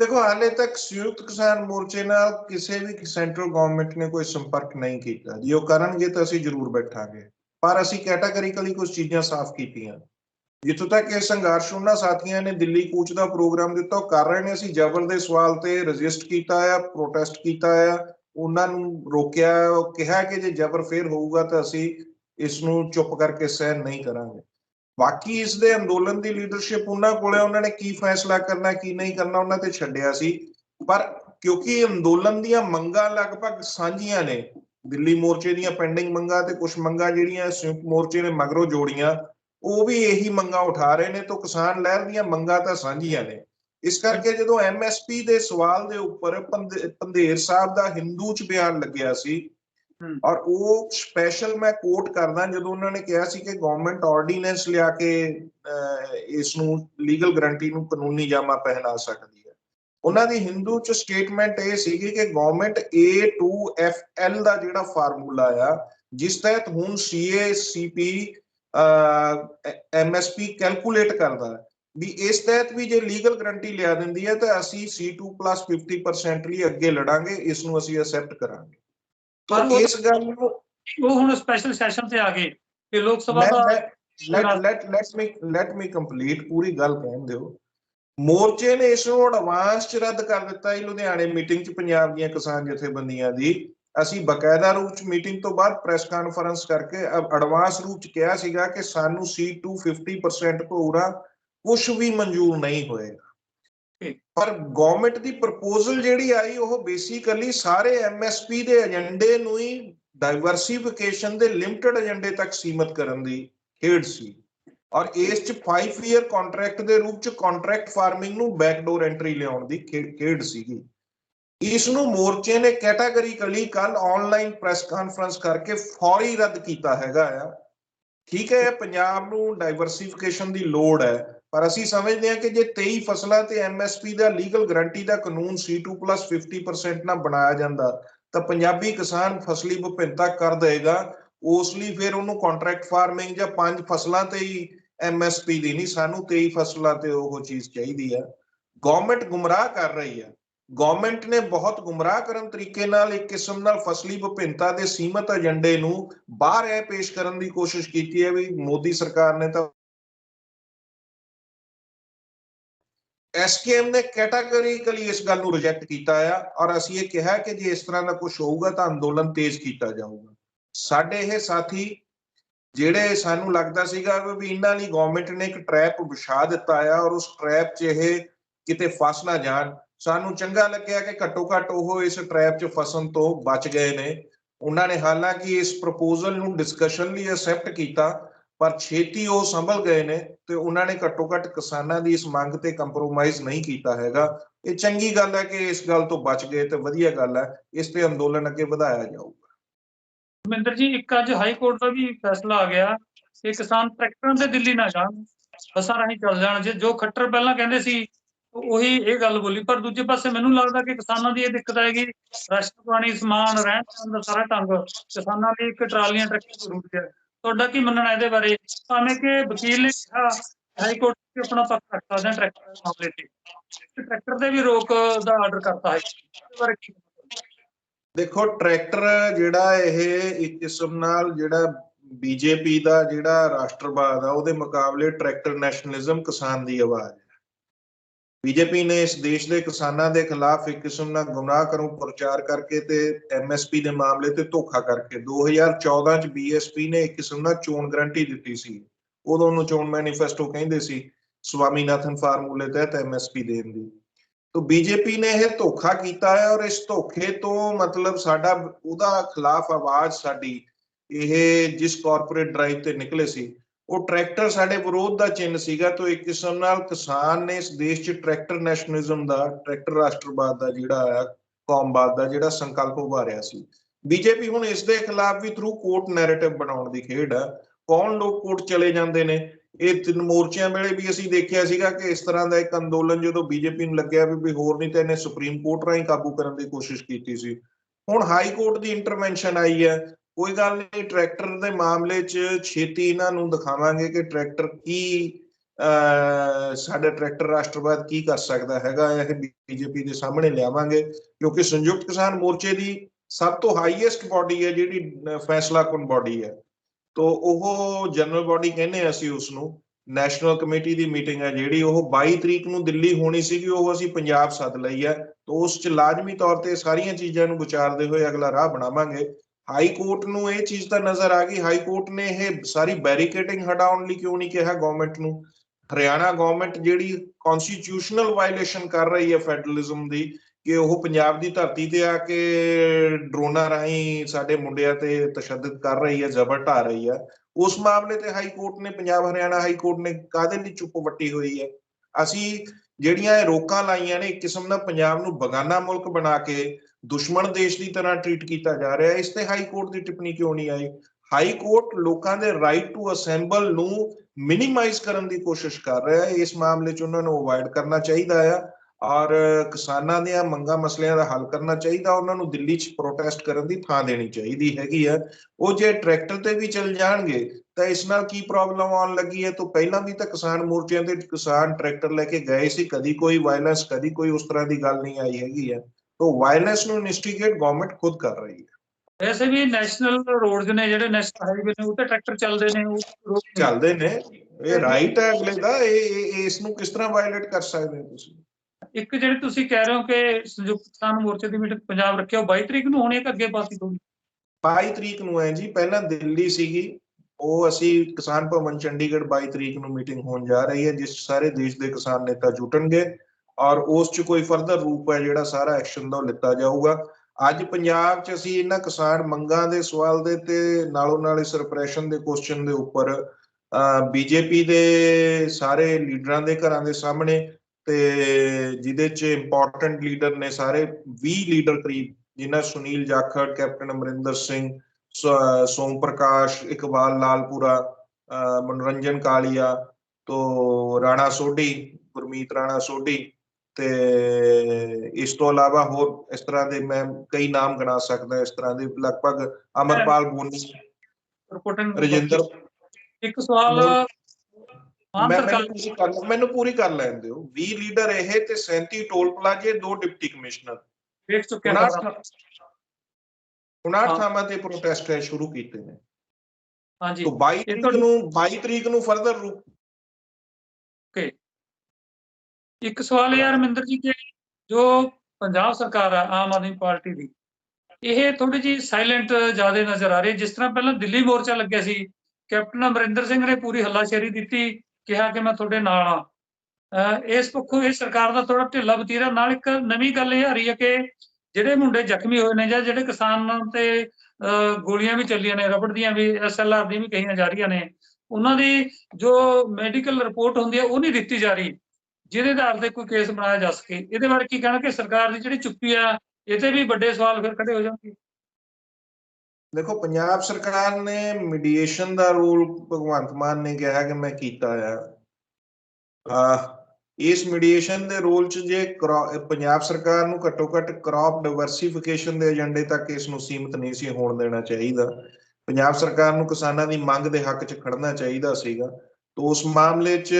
[SPEAKER 1] ਦੇਖੋ, ਹਾਲੇ ਤੱਕ ਸੰਯੁਕਤ ਕਿਸਾਨ ਮੋਰਚੇ ਨਾਲ ਕਿਸੇ ਵੀ ਸੈਂਟਰਲ ਗਵਰਨਮੈਂਟ ਨੇ ਕੋਈ ਸੰਪਰਕ ਨਹੀਂ ਕੀਤਾ ਜੇ। ਉਹ ਕਰਨਗੇ ਤਾਂ ਅਸੀਂ ਜ਼ਰੂਰ ਬੈਠਾਂਗੇ। ਪਰ ਅਸੀਂ ਕੈਟਾਗਰੀਕਲੀ ਕੁਝ ਚੀਜ਼ਾਂ ਸਾਫ਼ ਕੀਤੀਆਂ। ਜਿੱਥੋਂ ਤੱਕ ਇਹ ਸੰਘਰਸ਼ ਉਹਨਾਂ ਸਾਥੀਆਂ ਨੇ ਦਿੱਲੀ ਕੂਚ ਦਾ ਪ੍ਰੋਗਰਾਮ ਦਿੱਤਾ, ਉਹ ਕਰ ਰਹੇ ਨੇ ਅਸੀਂ। ਜ਼ਬਰ ਦੇ ਸਵਾਲ ਤੇ ਰਜਿਸਟ ਕੀਤਾ ਆ ਪ੍ਰੋਟੈਸਟ ਕੀਤਾ ਆ। ਉਹਨਾਂ ਨੂੰ ਰੋਕਿਆ, ਉਹ ਕਿਹਾ ਕਿ ਜੇ ਜ਼ਬਰ ਫੇਰ ਹੋਊਗਾ ਤਾਂ ਅਸੀਂ ਇਸ ਨੂੰ ਚੁੱਪ ਕਰਕੇ ਸਹਿਣ ਨਹੀਂ ਕਰਾਂਗੇ। ਬਾਕੀ ਇਸ ਦੇ ਅੰਦੋਲਨ ਦੀ ਲੀਡਰਸ਼ਿਪ ਉਹਨਾਂ ਕੋਲੇ ਉਹਨਾਂ ਨੇ ਕੀ ਫੈਸਲਾ ਕਰਨਾ, ਕੀ ਨਹੀਂ ਕਰਨਾ, ਉਹਨਾਂ ਤੇ ਛੱਡਿਆ ਸੀ। ਪਰ ਕਿਉਂਕਿ ਅੰਦੋਲਨ ਦੀਆਂ ਮੰਗਾਂ ਲਗਭਗ ਸਾਂਝੀਆਂ ਨੇ, ਦਿੱਲੀ ਮੋਰਚੇ ਦੀਆਂ ਪੈਂਡਿੰਗ ਮੰਗਾਂ ਤੇ ਕੁਝ ਮੰਗਾਂ ਜਿਹੜੀਆਂ ਸੰਯੁਕਤ ਮੋਰਚੇ ਨੇ ਮਗਰੋਂ ਜੋੜੀਆਂ, ਉਹ ਵੀ ਇਹੀ ਮੰਗਾਂ ਉਠਾ ਰਹੇ ਨੇ, ਤਾਂ ਕਿਸਾਨ ਲਹਿਰ ਦੀਆਂ ਮੰਗਾਂ ਤਾਂ ਸਾਂਝੀਆਂ ਨੇ। ਇਸ ਕਰਕੇ ਜਦੋਂ ਐਮਐਸਪੀ ਦੇ ਸਵਾਲ ਦੇ ਉੱਪਰ ਪੰਦੇ- ਪੰਧੇਰ ਸਾਹਿਬ ਦਾ ਹਿੰਦੂ ਚ ਬਿਆਨ ਲੱਗਿਆ ਸੀ ਔਰ ਉਹ ਸਪੈਸ਼ਲ ਮੈਂ ਕੋਟ ਕਰਦਾ ਜਦੋਂ ਉਹਨਾਂ ਨੇ ਕਿਹਾ ਸੀ ਕਿ ਗਵਰਨਮੈਂਟ ਆਰਡੀਨੈਂਸ ਲਿਆ ਕੇ ਅਹ, ਇਸ ਨੂੰ ਲੀਗਲ ਗਰੰਟੀ ਨੂੰ ਕਾਨੂੰਨੀ ਜਾਮਾ ਪਹਿਨਾ ਸਕਦੀ ਹੈ। ਉਹਨਾਂ ਦੀ ਹਿੰਦੂ ਚ ਸਟੇਟਮੈਂਟ ਇਹ ਸੀਗੀ ਕਿ ਗਵਰਨਮੈਂਟ A2FL ਦਾ ਜਿਹੜਾ ਫਾਰਮੂਲਾ ਆ ਜਿਸ ਤਹਿਤ ਹੁਣ CACP ਐਮਐਸਪੀ ਕੈਲਕੂਲੇਟ ਕਰਦਾ ਹੈ ਵੀ ਇਸ ਤਹਿਤ ਵੀ ਜੇ ਲੀਗਲ ਗਰੰਟੀ ਲਿਆ ਦਿੰਦੀ ਹੈ ਤਾਂ ਅਸੀਂ C2 50% ਲਈ ਅੱਗੇ ਲੜਾਂਗੇ ਇਸ ਨੂੰ ਅਸੀਂ ਅਕਸੈਪਟ ਕਰਾਂਗੇ।
[SPEAKER 2] ਪਰ
[SPEAKER 1] ਇਸ ਗੱਲ ਨੂੰ
[SPEAKER 2] ਉਹ ਹੁਣ ਸਪੈਸ਼ਲ ਸੈਸ਼ਨ ਤੇ ਆ ਗਏ ਕਿ ਲੋਕ ਸਭਾ ਦਾ
[SPEAKER 1] let let let me let me complete ਪੂਰੀ ਗੱਲ ਕਹਿਣ ਦਿਓ ਮੋਰਚੇ ਨੇ ਇਸ ਨੂੰ ਐਡਵਾਂਸ ਚ ਰੱਦ ਕਰ ਦਿੱਤਾ ਜੀ ਲੁਧਿਆਣੇ ਮੀਟਿੰਗ ਚ ਪੰਜਾਬ ਦੀਆਂ ਕਿਸਾਨ ਜਥੇਬੰਦੀਆਂ ਦੀ ਅਸੀਂ ਬਕਾਇਦਾ ਰੂਪ ਚ ਮੀਟਿੰਗ ਤੋਂ ਬਾਅਦ ਪ੍ਰੈਸ ਕਾਨਫਰੰਸ ਕਰਕੇ ਐਡਵਾਂਸ ਰੂਪ ਚ ਕਿਹਾ ਸੀਗਾ ਕਿ ਸਾਨੂੰ C2 50% ਪੂਰਾ ਕੁਝ ਵੀ ਮਨਜ਼ੂਰ ਨਹੀਂ ਹੋਏਗਾ। ਪਰ ਗਵਰਨਮੈਂਟ ਦੀ ਪ੍ਰਪੋਜ਼ਲ ਜਿਹੜੀ ਆਈ, ਉਹ ਬੇਸਿਕਲੀ ਸਾਰੇ ਐਮਐਸਪੀ ਦੇ ਏਜੰਡੇ ਨੂੰ ਹੀ ਡਾਈਵਰਸਿਫਿਕੇਸ਼ਨ ਦੇ ਲਿਮਟਿਡ ਏਜੰਡੇ ਤੱਕ ਸੀਮਤ ਕਰਨ ਦੀ ਖੇਡ ਸੀ। ਔਰ ਇਸ ਚ 5 ਇਅਰ ਕੰਟਰੈਕਟ ਦੇ ਰੂਪ ਚ ਕੰਟਰੈਕਟ ਫਾਰਮਿੰਗ ਨੂੰ ਬੈਕਡੋਰ ਐਂਟਰੀ ਲਿਆਉਣ ਦੀ ਖੇ- ਖੇਡ ਸੀਗੀ। ਇਸ ਨੂੰ ਮੋਰਚੇ ਨੇ ਕੈਟਾਗਰੀਕਲੀ ਕੱਲ ਆਨਲਾਈਨ ਪ੍ਰੈਸ ਕਾਨਫਰੰਸ ਕਰਕੇ ਫੌਰੀ ਰੱਦ ਕੀਤਾ ਹੈਗਾ ਆ। ਠੀਕ ਹੈ ਪੰਜਾਬ ਨੂੰ ਡਾਈਵਰਸਿਫਿਕੇਸ਼ਨ ਦੀ ਲੋੜ ਹੈ। ਪਰ ਅਸੀਂ ਸਮਝਦੇ ਹਾਂ ਕਿ ਜੇ 23 ਫਸਲਾਂ ਤੇ ਐਮਐਸਪੀ ਦਾ ਲੀਗਲ ਗਰੰਟੀ ਦਾ ਕਾਨੂੰਨ C2 50% ਨਾਲ ਬਣਾਇਆ ਜਾਂਦਾ, ਤਾਂ ਪੰਜਾਬੀ ਕਿਸਾਨ ਫਸਲੀ ਵਿਭਿੰਨਤਾ ਕਰ ਦੇਗਾ ਉਸ ਲਈ ਫਿਰ ਉਹਨੂੰ ਕੰਟਰੈਕਟ ਫਾਰਮਿੰਗ ਜਾਂ ਪੰਜ ਫਸਲਾਂ ਤੇ ਹੀ ਐਮਐਸਪੀ ਦੀ ਨਹੀਂ, ਸਾਨੂੰ 23 ਫਸਲਾਂ ਤੇ ਉਹ ਚੀਜ਼ ਚਾਹੀਦੀ ਆ। ਗਵਰਨਮੈਂਟ ਗੁੰਮਰਾਹ ਕਰ ਰਹੀ ਹੈ ਗਵਰਨਮੈਂਟ ਨੇ ਬਹੁਤ ਗੁੰਮਰਾਹ ਕਰਨ ਤਰੀਕੇ ਨਾਲ ਇੱਕ ਕਿਸਮ ਨਾਲ ਫਸਲੀ ਵਿਭਿੰਨਤਾ ਦੇ ਸੀਮਤ ਏਜੰਡੇ ਨੂੰ ਬਾਹਰ ਇਹ ਪੇਸ਼ ਕਰਨ ਦੀ ਕੋਸ਼ਿਸ਼ ਕੀਤੀ ਹੈ ਵੀ ਮੋਦੀ ਸਰਕਾਰ ਨੇ ਤਾਂ ਐਸਕੇਐਮ ਨੇ ਕੈਟਾਗਰੀਕਲੀ ਇਸ ਗੱਲ ਨੂੰ ਰਿਜੈਕਟ ਕੀਤਾ ਆ ਔਰ ਅਸੀਂ ਇਹ ਕਿਹਾ ਕਿ ਜੇ ਇਸ ਤਰ੍ਹਾਂ ਦਾ ਕੁਝ ਹੋਊਗਾ ਤਾਂ ਅੰਦੋਲਨ ਤੇਜ਼ ਕੀਤਾ ਜਾਊਗਾ। ਸਾਡੇ ਇਹ ਸਾਥੀ ਜਿਹੜੇ ਸਾਨੂੰ ਲੱਗਦਾ ਸੀਗਾ ਵੀ ਇਹਨਾਂ ਲਈ ਗਵਰਨਮੈਂਟ ਨੇ ਇੱਕ ਟ੍ਰੈਪ ਵਿਛਾ ਦਿੱਤਾ ਆ ਔਰ ਉਸ ਟ੍ਰੈਪ 'ਚ ਇਹ ਕਿਤੇ ਫਸ ਨਾ ਜਾਣ। ਸਾਨੂੰ ਚੰਗਾ ਲੱਗਿਆ ਕਿ ਘੱਟੋ ਘੱਟ ਉਹ ਇਸ ਟ੍ਰੈਪ 'ਚ ਫਸਣ ਤੋਂ ਬਚ ਗਏ ਨੇ। ਉਹਨਾਂ ਨੇ ਹਾਲਾਂਕਿ ਇਸ ਪ੍ਰਪੋਜ਼ਲ ਨੂੰ ਡਿਸਕਸ਼ਨ ਲਈ ਅਸੈਪਟ ਕੀਤਾ। ਪਰ ਛੇਤੀ ਉਹ ਸੰਭਲ ਗਏ ਨੇ ਤੇ ਉਹਨਾਂ ਨੇ ਘੱਟੋ ਘੱਟ ਕਿਸਾਨਾਂ ਦੀ ਇਸ ਮੰਗ ਤੇ ਕੰਪਰੋਮਾਈਜ਼ ਨਹੀਂ ਕੀਤਾ ਹੈਗਾ। ਇਹ ਚੰਗੀ ਗੱਲ ਹੈ ਕਿ ਇਸ ਗੱਲ ਤੋਂ ਬਚ ਗਏ ਤੇ ਵਧੀਆ ਗੱਲ ਹੈ, ਇਸ ਤੇ ਅੰਦੋਲਨ ਅੱਗੇ ਵਧਾਇਆ ਜਾਊਗਾ।
[SPEAKER 2] ਮਹਿੰਦਰ ਜੀ, ਇੱਕ ਅੱਜ ਹਾਈ ਕੋਰਟ ਦਾ ਵੀ ਫੈਸਲਾ ਆ ਗਿਆ ਕਿ ਕਿਸਾਨ ਟਰੈਕਟਰਾਂ ਤੇ ਦਿੱਲੀ ਨਾ ਜਾਣ ਬੱਸਾਂ ਰਾਹੀਂ ਚੱਲ ਜਾਣ। ਜੇ ਜੋ ਖੱਟਰ ਪਹਿਲਾਂ ਕਹਿੰਦੇ ਸੀ, ਉਹੀ ਇਹ ਗੱਲ ਬੋਲੀ, ਪਰ ਦੂਜੇ ਪਾਸੇ ਮੈਨੂੰ ਲੱਗਦਾ ਕਿ ਕਿਸਾਨਾਂ ਦੀ ਇਹ ਦਿੱਕਤ ਆਏਗੀ। ਰਾਸ਼ਨ, ਪਾਣੀ, ਸਮਾਨ ਰਹਿਣ ਸਹਿਣ ਦਾ ਸਾਰਾ ਢੰਗ ਕਿਸਾਨਾਂ ਲਈ ਇੱਕ ਟਰਾਲੀਆਂ, ਟਰੈਕਟਰ ਜ਼ਰੂਰ ਹੈ ਤੁਹਾਡਾ ਕੀ ਮੰਨਣਾ ਇਹਦੇ ਬਾਰੇ? ਭਾਵੇਂ ਕਿ ਵਕੀਲ ਨੇ ਕਿਹਾ, ਹਾਈ ਕੋਰਟ ਤੇ ਆਪਣਾ ਪੱਖ ਰੱਖ ਸਕਦੇ ਹਾਂ ਟਰੈਕਟਰ ਦੇ ਮਾਮਲੇ ਤੇ। ਟਰੈਕਟਰ ਤੇ ਵੀ ਰੋਕ ਦਾ ਆਰਡਰ ਕਰਤਾ ਹੈ। ਇਸ ਬਾਰੇ ਕੀ
[SPEAKER 1] ਦੇਖੋ, ਟਰੈਕਟਰ ਜਿਹੜਾ ਇਹ ਇੱਕ ਕਿਸਮ ਨਾਲ ਜਿਹੜਾ ਬੀਜੇਪੀ ਦਾ, ਜਿਹੜਾ ਰਾਸ਼ਟਰਵਾਦ ਆ, ਉਹਦੇ ਮੁਕਾਬਲੇ ਟਰੈਕਟਰ ਨੈਸ਼ਨਲਿਜ਼ਮ ਕਿਸਾਨ ਦੀ ਆਵਾਜ਼। ਬੀਜੇਪੀ ਨੇ ਇਸ ਦੇਸ਼ ਦੇ ਕਿਸਾਨਾਂ ਦੇ ਖਿਲਾਫ ਇੱਕ ਕਿਸਮ ਨਾਲ ਗੁੰਮਰਾਹ ਕਰੂ ਪ੍ਰਚਾਰ ਕਰਕੇ ਤੇ ਐਮਐਸਪੀ ਦੇ ਮਾਮਲੇ ਤੇ ਧੋਖਾ ਕਰਕੇ 2014 ਚ ਬੀਐਸਪੀ ਨੇ ਇੱਕ ਕਿਸਮ ਦਾ ਚੋਣ ਗਰੰਟੀ ਦਿੱਤੀ ਸੀ। ਉਦੋਂ ਉਹਨੂੰ ਚੋਣ ਮੈਨੀਫੈਸਟੋ ਕਹਿੰਦੇ ਸੀ ਸਵਾਮੀਨਾਥਨ ਫਾਰਮੂਲੇ ਤਹਿਤ ਐਮਐਸਪੀ ਦੇਣ ਦੀ। ਤੋ ਬੀਜੇਪੀ ਨੇ ਇਹ ਧੋਖਾ ਕੀਤਾ ਹੈ ਔਰ ਇਸ ਧੋਖੇ ਤੋਂ ਮਤਲਬ ਸਾਡਾ ਉਹਦਾ ਖਿਲਾਫ ਆਵਾਜ਼ ਸਾਡੀ ਇਹ ਜਿਸ ਕਾਰਪੋਰੇਟ ਡਰਾਈਵ ਤੇ ਨਿਕਲੇ ਸੀ ਉਹ ਟਰੈਕਟਰ ਸਾਡੇ ਵਿਰੋਧ ਦਾ ਚਿੰਨ੍ਹ ਸੀਗਾ ਤੋਂ ਇੱਕ ਕਿਸਮ ਨਾਲ ਕਿਸਾਨ ਨੇ ਇਸ ਦੇਸ਼ 'ਚ ਟਰੈਕਟਰ ਨੈਸ਼ਨਲਿਜ਼ਮ ਦਾ, ਟਰੈਕਟਰ ਰਾਸ਼ਟਰਵਾਦ ਦਾ ਜਿਹੜਾ ਆ, ਕੌਮਵਾਦ ਦਾ ਜਿਹੜਾ ਸੰਕਲਪ ਉਭਾਰਿਆ ਸੀ। ਬੀਜੇਪੀ ਹੁਣ ਇਸ ਦੇ ਖਿਲਾਫ ਵੀ ਥਰੂ ਕੋਰਟ ਨੈਰੇਟਿਵ ਬਣਾਉਣ ਦੀ ਖੇਡ ਆ। ਕੌਣ ਲੋਕ ਕੋਰਟ ਚਲੇ ਜਾਂਦੇ ਨੇ? ਇਹ ਤਿੰਨ ਮੋਰਚਿਆਂ ਵੇਲੇ ਵੀ ਅਸੀਂ ਦੇਖਿਆ ਸੀਗਾ ਕਿ ਇਸ ਤਰ੍ਹਾਂ ਦਾ ਇੱਕ ਅੰਦੋਲਨ ਜਦੋਂ ਬੀਜੇਪੀ ਨੂੰ ਲੱਗਿਆ ਵੀ ਵੀ ਹੋਰ ਨਹੀਂ ਤਾਂ ਇਹਨੇ ਸੁਪਰੀਮ ਕੋਰਟ ਰਾਹੀਂ ਕਾਬੂ ਕਰਨ ਦੀ ਕੋਸ਼ਿਸ਼ ਕੀਤੀ ਸੀ। ਹੁਣ ਹਾਈ ਕੋਰਟ ਦੀ ਇੰਟਰਵੈਂਸ਼ਨ ਆਈ ਹੈ। ਕੋਈ ਗੱਲ ਨਹੀਂ, ਟਰੈਕਟਰ ਦੇ ਮਾਮਲੇ 'ਚ ਛੇਤੀ ਇਹਨਾਂ ਨੂੰ ਦਿਖਾਵਾਂਗੇ ਕਿ ਟਰੈਕਟਰ ਕੀ, ਅਹ, ਸਾਡੇ ਟਰੈਕਟਰ ਰਾਸ਼ਟਰਵਾਦ ਕੀ ਕਰ ਸਕਦਾ ਹੈਗਾ ਇਹ ਬੀਜੇਪੀ ਦੇ ਸਾਹਮਣੇ ਲਿਆਵਾਂਗੇ, ਕਿਉਂਕਿ ਸੰਯੁਕਤ ਕਿਸਾਨ ਮੋਰਚੇ ਦੀ ਸਭ ਤੋਂ ਹਾਈਐਸਟ ਬਾਡੀ ਹੈ ਜਿਹੜੀ, ਅਹ ਫੈਸਲਾਕੁਨ ਬਾਡੀ ਹੈ। ਤੋ ਉਹ ਜਨਰਲ ਬਾਡੀ ਕਹਿੰਦੇ ਆ ਅਸੀਂ ਉਸ ਨੂੰ ਨੈਸ਼ਨਲ ਕਮੇਟੀ ਦੀ ਮੀਟਿੰਗ ਹੈ ਜਿਹੜੀ, ਉਹ 22 ਤਰੀਕ ਨੂੰ ਦਿੱਲੀ ਹੋਣੀ ਸੀਗੀ, ਉਹ ਅਸੀਂ ਪੰਜਾਬ ਸੱਦ ਲਈ ਹੈ। ਤੋ ਉਸ ਚ ਲਾਜ਼ਮੀ ਤੌਰ ਤੇ ਸਾਰੀਆਂ ਚੀਜ਼ਾਂ ਨੂੰ ਵਿਚਾਰਦੇ ਹੋਏ ਅਗਲਾ ਰਾਹ ਬਣਾਵਾਂਗੇ। ਹਾਈ ਕੋਰਟ ਨੂੰ ਇਹ ਚੀਜ਼ ਤਾਂ ਨਜ਼ਰ ਆ ਗਈ। ਹਾਈ ਕੋਰਟ ਨੇ ਇਹ ਸਾਰੀ ਬੈਰੀਕੇਟਿੰਗ ਹਟਾਉਣ ਲਈ ਕਿਉਂ ਨਹੀਂ ਕਿਹਾ ਗਵਰਨਮੈਂਟ ਨੂੰ? ਹਰਿਆਣਾ ਗਵਰਨਮੈਂਟ ਜਿਹੜੀ ਕਨਸਟੀਟਿਊਸ਼ਨਲ ਵਾਇਲੇਸ਼ਨ ਕਰ ਰਹੀ ਹੈ ਫੈਡਰਲਿਜ਼ਮ ਦੀ ਕਿ ਉਹ ਪੰਜਾਬ ਦੀ ਧਰਤੀ ਤੇ ਆ ਕੇ ਡਰੋਨਾਂ ਰਾਹੀਂ ਸਾਡੇ ਮੁੰਡਿਆਂ ਤੇ ਤਸ਼ੱਦਦ ਕਰ ਰਹੀ ਹੈ, ਜ਼ਬਰ ਢਾ ਰਹੀ ਹੈ। ਉਸ ਮਾਮਲੇ ਤੇ ਹਾਈ ਕੋਰਟ ਨੇ, ਪੰਜਾਬ ਹਰਿਆਣਾ ਹਾਈ ਕੋਰਟ ਨੇ ਕਾਦੇ ਲਈ ਚੁੱਪ ਵੱਟੀ ਹੋਈ ਹੈ? ਅਸੀਂ ਜਿਹੜੀਆਂ ਇਹ ਰੋਕਾਂ ਲਾਈਆਂ ਨੇ, ਇੱਕ ਕਿਸਮ ਦਾ ਪੰਜਾਬ ਨੂੰ ਬਗਾਨਾ ਮੁਲਕ ਬਣਾ ਕੇ ਦੁਸ਼ਮਣ ਦੇਸ਼ ਦੀ ਤਰ੍ਹਾਂ ਟ੍ਰੀਟ ਕੀਤਾ ਜਾ ਰਿਹਾ ਹੈ। ਇਸ ਤੇ ਹਾਈ ਕੋਰਟ ਦੀ ਟਿੱਪਣੀ ਕਿਉਂ ਨਹੀਂ ਆਈ? ਹਾਈ ਕੋਰਟ ਲੋਕਾਂ ਦੇ ਰਾਈਟ ਟੂ ਅਸੈਂਬਲ ਨੂੰ ਮਿਨੀਮਾਈਜ਼ ਕਰਨ ਦੀ ਕੋਸ਼ਿਸ਼ ਕਰ ਰਿਹਾ ਹੈ। ਇਸ ਮਾਮਲੇ 'ਚ ਉਹਨਾਂ ਨੂੰ ਅਵੋਇਡ ਕਰਨਾ ਚਾਹੀਦਾ ਆ ਔਰ ਕਿਸਾਨਾਂ ਦੀਆਂ ਮੰਗਾਂ ਮਸਲਿਆਂ ਦਾ ਹੱਲ ਕਰਨਾ ਚਾਹੀਦਾ। ਉਹਨਾਂ ਨੂੰ ਦਿੱਲੀ 'ਚ ਪ੍ਰੋਟੈਸਟ ਕਰਨ ਦੀ ਥਾਂ ਦੇਣੀ ਚਾਹੀਦੀ ਹੈਗੀ ਆ। ਉਹ ਜੇ ਟਰੈਕਟਰ ਤੇ ਵੀ ਚੱਲ ਜਾਣਗੇ, ਤਾਂ ਇਸ ਨਾਲ ਕੀ ਪ੍ਰੋਬਲਮ ਆਉਣ ਲੱਗੀ ਹੈ? ਤੋਂ ਪਹਿਲਾਂ ਵੀ ਤਾਂ ਕਿਸਾਨ ਮੋਰਚਿਆਂ ਦੇ ਕਿਸਾਨ ਟਰੈਕਟਰ ਲੈ ਕੇ ਗਏ ਸੀ। ਕਦੀ ਕੋਈ ਵਾਇਲੈਂਸ ਕਦੀ ਕੋਈ ਉਸ ਤਰ੍ਹਾਂ ਦੀ ਗੱਲ ਨਹੀਂ ਆਈ ਹੈਗੀ ਹੈ ਤੋਂ ਵਾਇਲੈਂਸ ਨੂੰ ਇਨਵੈਸਟੀਗੇਟ ਗਵਰਨਮੈਂਟ ਖੁਦ ਕਰ ਰਹੀ ਹੈ
[SPEAKER 2] ਵੈਸੇ ਵੀ ਨੈਸ਼ਨਲ ਰੋਡਸ ਨੇ ਜਿਹੜੇ ਨੈਸ਼ਨਲ ਹਾਈਵੇ ਨੇ ਉਹ ਤੇ ਟਰੈਕਟਰ ਚੱਲਦੇ ਨੇ ਉਹ।
[SPEAKER 1] ਚੱਲਦੇ ਨੇ ਇਹ ਰਾਈਟ ਹੈ ਅਗਲੇ ਦਾ ਇਹ ਇਸ ਨੂੰ ਕਿਸ ਤਰ੍ਹਾਂ ਵਾਇਲੇਟ ਕਰ ਸਕਦੇ ਹੋ ਤੁਸੀਂ
[SPEAKER 2] ਇੱਕ ਜਿਹੜੇ ਤੁਸੀਂ ਕਹਿ ਰਹੇ ਹੋ ਕਿ ਸੰਯੁਕਤ ਕਿਸਾਨ ਮੋਰਚੇ ਦੀ ਮੀਟਿੰਗ ਪੰਜਾਬ ਉਹ 22 ਤਰੀਕ ਨੂੰ ਹੋਣੀ ਹੈ ਕਿ ਅੱਗੇ ਪਾਸੀ ਹੋਣੀ
[SPEAKER 1] 22 ਤਰੀਕ ਨੂੰ ਹੈ ਜੀ ਪਹਿਲਾਂ ਦਿੱਲੀ ਸੀਗੀ ਉਹ ਅਸੀਂ ਕਿਸਾਨ ਭਵਨ ਚੰਡੀਗੜ੍ਹ 22 ਤਰੀਕ ਨੂੰ ਮੀਟਿੰਗ ਹੋਣ ਜਾ ਰਹੀ ਹੈ ਜਿਸ ਸਾਰੇ ਦੇਸ਼ ਦੇ ਕਿਸਾਨ ਨੇਤਾ ਜੁਟਣਗੇ ਔਰ ਉਸ 'ਚ ਕੋਈ ਫਰਦਰ ਰੂਪ ਹੈ ਜਿਹੜਾ ਸਾਰਾ ਐਕਸ਼ਨ ਦਾ ਉਹ ਲਿੱਤਾ ਜਾਊਗਾ। ਅੱਜ ਪੰਜਾਬ 'ਚ ਅਸੀਂ ਇਹਨਾਂ ਕਿਸਾਨ ਮੰਗਾਂ ਦੇ ਸਵਾਲ ਦੇ ਤੇ ਨਾਲੋਂ ਨਾਲ ਇਸ ਰਿਪਰੈਸ਼ਨ ਦੇ ਕੁਐਸਚਨ ਦੇ ਉੱਪਰ ਬੀਜੇਪੀ ਦੇ ਸਾਰੇ ਲੀਡਰਾਂ ਦੇ ਘਰਾਂ ਦੇ ਸਾਹਮਣੇ ਤੇ ਜਿਹਦੇ 'ਚ ਇੰਪੋਰਟੈਂਟ ਲੀਡਰ ਨੇ ਸਾਰੇ 20 ਲੀਡਰ ਕਰੀਬ, ਜਿਨ੍ਹਾਂ ਸੁਨੀਲ ਜਾਖੜ, ਕੈਪਟਨ ਅਮਰਿੰਦਰ ਸਿੰਘ ਸੋਮ ਪ੍ਰਕਾਸ਼, ਇਕਬਾਲ ਲਾਲਪੁਰਾ ਮਨੋਰੰਜਨ ਕਾਲੀਆ, ਤੋਂ ਰਾਣਾ ਸੋਢੀ, ਗੁਰਮੀਤ ਰਾਣਾ ਸੋਢੀ ਤੇ ਇਸ ਤੋਂ ਇਲਾਵਾ ਹੋਰ ਇਸ ਤਰ੍ਹਾਂ ਦੇ ਮੈਂ ਕਈ ਨਾਮ ਗਿਣਾ ਸਕਦਾ ਇਸ ਤਰ੍ਹਾਂ ਦੇ ਲਗਭਗ ਅਮਰਪਾਲ ਗੋਨੀ ਰਜਿੰਦਰ।
[SPEAKER 2] ਇੱਕ ਸਵਾਲ ਮਾਨ
[SPEAKER 1] ਪੂਰੀ ਕਰ ਲੈਣ ਦਿਓ। 20 ਲੀਡਰ ਇਹ ਤੇ 37 ਟੋਲ ਪਲਾਜੇ ਦੋ ਡਿਪਟੀ ਕਮਿਸ਼ਨਰ।
[SPEAKER 2] ਵੇਖ ਚੁੱਕੇ ਹਾਂ
[SPEAKER 1] 59
[SPEAKER 2] ਹਾਂ।
[SPEAKER 1] ਥਾਵਾਂ ਤੇ ਪ੍ਰੋਟੈਸਟ ਹੈ ਸ਼ੁਰੂ ਕੀਤੇ ਨੇ।
[SPEAKER 2] ਹਾਂਜੀ।
[SPEAKER 1] ਤੋਂ 22
[SPEAKER 2] ਇਹ
[SPEAKER 1] ਤਰੀਕ ਨੂੰ 22 ਤਰੀਕ ਨੂੰ ਫਰਦਰ ਰੂਪ
[SPEAKER 2] ਇੱਕ ਸਵਾਲ ਇਹ ਹੈ ਰਮਿੰਦਰ ਜੀ ਕਿ ਜੋ ਪੰਜਾਬ ਸਰਕਾਰ ਆ, ਆਮ ਆਦਮੀ ਪਾਰਟੀ ਦੀ, ਇਹ ਥੋੜੀ ਜੀ ਸਾਇਲੈਂਟ ਜ਼ਿਆਦਾ ਨਜ਼ਰ ਆ ਰਹੀ ਜਿਸ ਤਰ੍ਹਾਂ ਪਹਿਲਾਂ ਦਿੱਲੀ ਮੋਰਚਾ ਲੱਗਿਆ ਸੀ, ਕੈਪਟਨ ਅਮਰਿੰਦਰ ਸਿੰਘ ਨੇ ਪੂਰੀ ਹੱਲਾਸ਼ੇਰੀ ਦਿੱਤੀ, ਕਿਹਾ ਕਿ ਮੈਂ ਤੁਹਾਡੇ ਨਾਲ ਆ ਅਹ ਇਸ ਪੱਖੋਂ ਇਹ ਸਰਕਾਰ ਦਾ ਥੋੜਾ ਢਿੱਲਾ ਬਤੀਰਾ। ਨਾਲ ਇੱਕ ਨਵੀਂ ਗੱਲ ਇਹ ਆ ਰਹੀ ਹੈ ਕਿ ਜਿਹੜੇ ਮੁੰਡੇ ਜ਼ਖਮੀ ਹੋਏ ਨੇ ਜਾਂ ਜਿਹੜੇ ਕਿਸਾਨਾਂ ਤੇ ਗੋਲੀਆਂ ਵੀ ਚੱਲੀਆਂ ਨੇ, ਰਬੜ ਦੀਆਂ ਵੀ ਐਸਐਲਆਰ ਦੀਆਂ ਵੀ ਕਹੀਆਂ ਜਾ ਰਹੀਆਂ ਨੇ, ਉਹਨਾਂ ਦੀ ਜੋ ਮੈਡੀਕਲ ਰਿਪੋਰਟ ਹੁੰਦੀ ਹੈ, ਉਹ ਨਹੀਂ ਦਿੱਤੀ ਜਾ ਰਹੀ। ਜਿਹਦੇ ਆਧਾਰ ਤੇ ਕੋਈ ਕੇਸ ਬਣਾਇਆ ਜਾ ਸਕੇ। ਇਹਦੇ ਬਾਰੇ ਕੀ ਕਹਿਣਾ ਕਿ ਸਰਕਾਰ ਦੀ ਜਿਹੜੀ ਚੁੱਪੀ ਆ ਇਹ ਵੀ ਵੱਡੇ ਸਵਾਲ ਫਿਰ ਖੜੇ ਹੋ ਜਾਣਗੇ।
[SPEAKER 1] ਦੇਖੋ, ਪੰਜਾਬ ਸਰਕਾਰ ਨੇ ਮੀਡੀਏਸ਼ਨ ਦਾ ਰੋਲ ਭਗਵੰਤ ਮਾਨ ਨੇ ਕਿਹਾ ਕਿ ਮੈਂ ਕੀਤਾ ਆ। ਆ ਇਸ ਮੀਡੀਏਸ਼ਨ ਦੇ ਰੋਲ ਚ ਜੇ ਕਰੋ- ਪੰਜਾਬ ਸਰਕਾਰ ਨੂੰ ਘੱਟੋ ਘੱਟ ਕ੍ਰੌਪ ਡਾਈਵਰਸਿਫਿਕੇਸ਼ਨ ਦੇ ਏਜੰਡੇ ਤੱਕ ਇਸ ਨੂੰ ਸੀਮਿਤ ਨਹੀਂ ਸੀ ਹੋਣ ਦੇਣਾ ਚਾਹੀਦਾ। ਪੰਜਾਬ ਸਰਕਾਰ ਨੂੰ ਕਿਸਾਨਾਂ ਦੀ ਮੰਗ ਦੇ ਹੱਕ ਚ ਖੜਨਾ ਚਾਹੀਦਾ ਸੀਗਾ। ਤੋ ਉਸ ਮਾਮਲੇ ਚ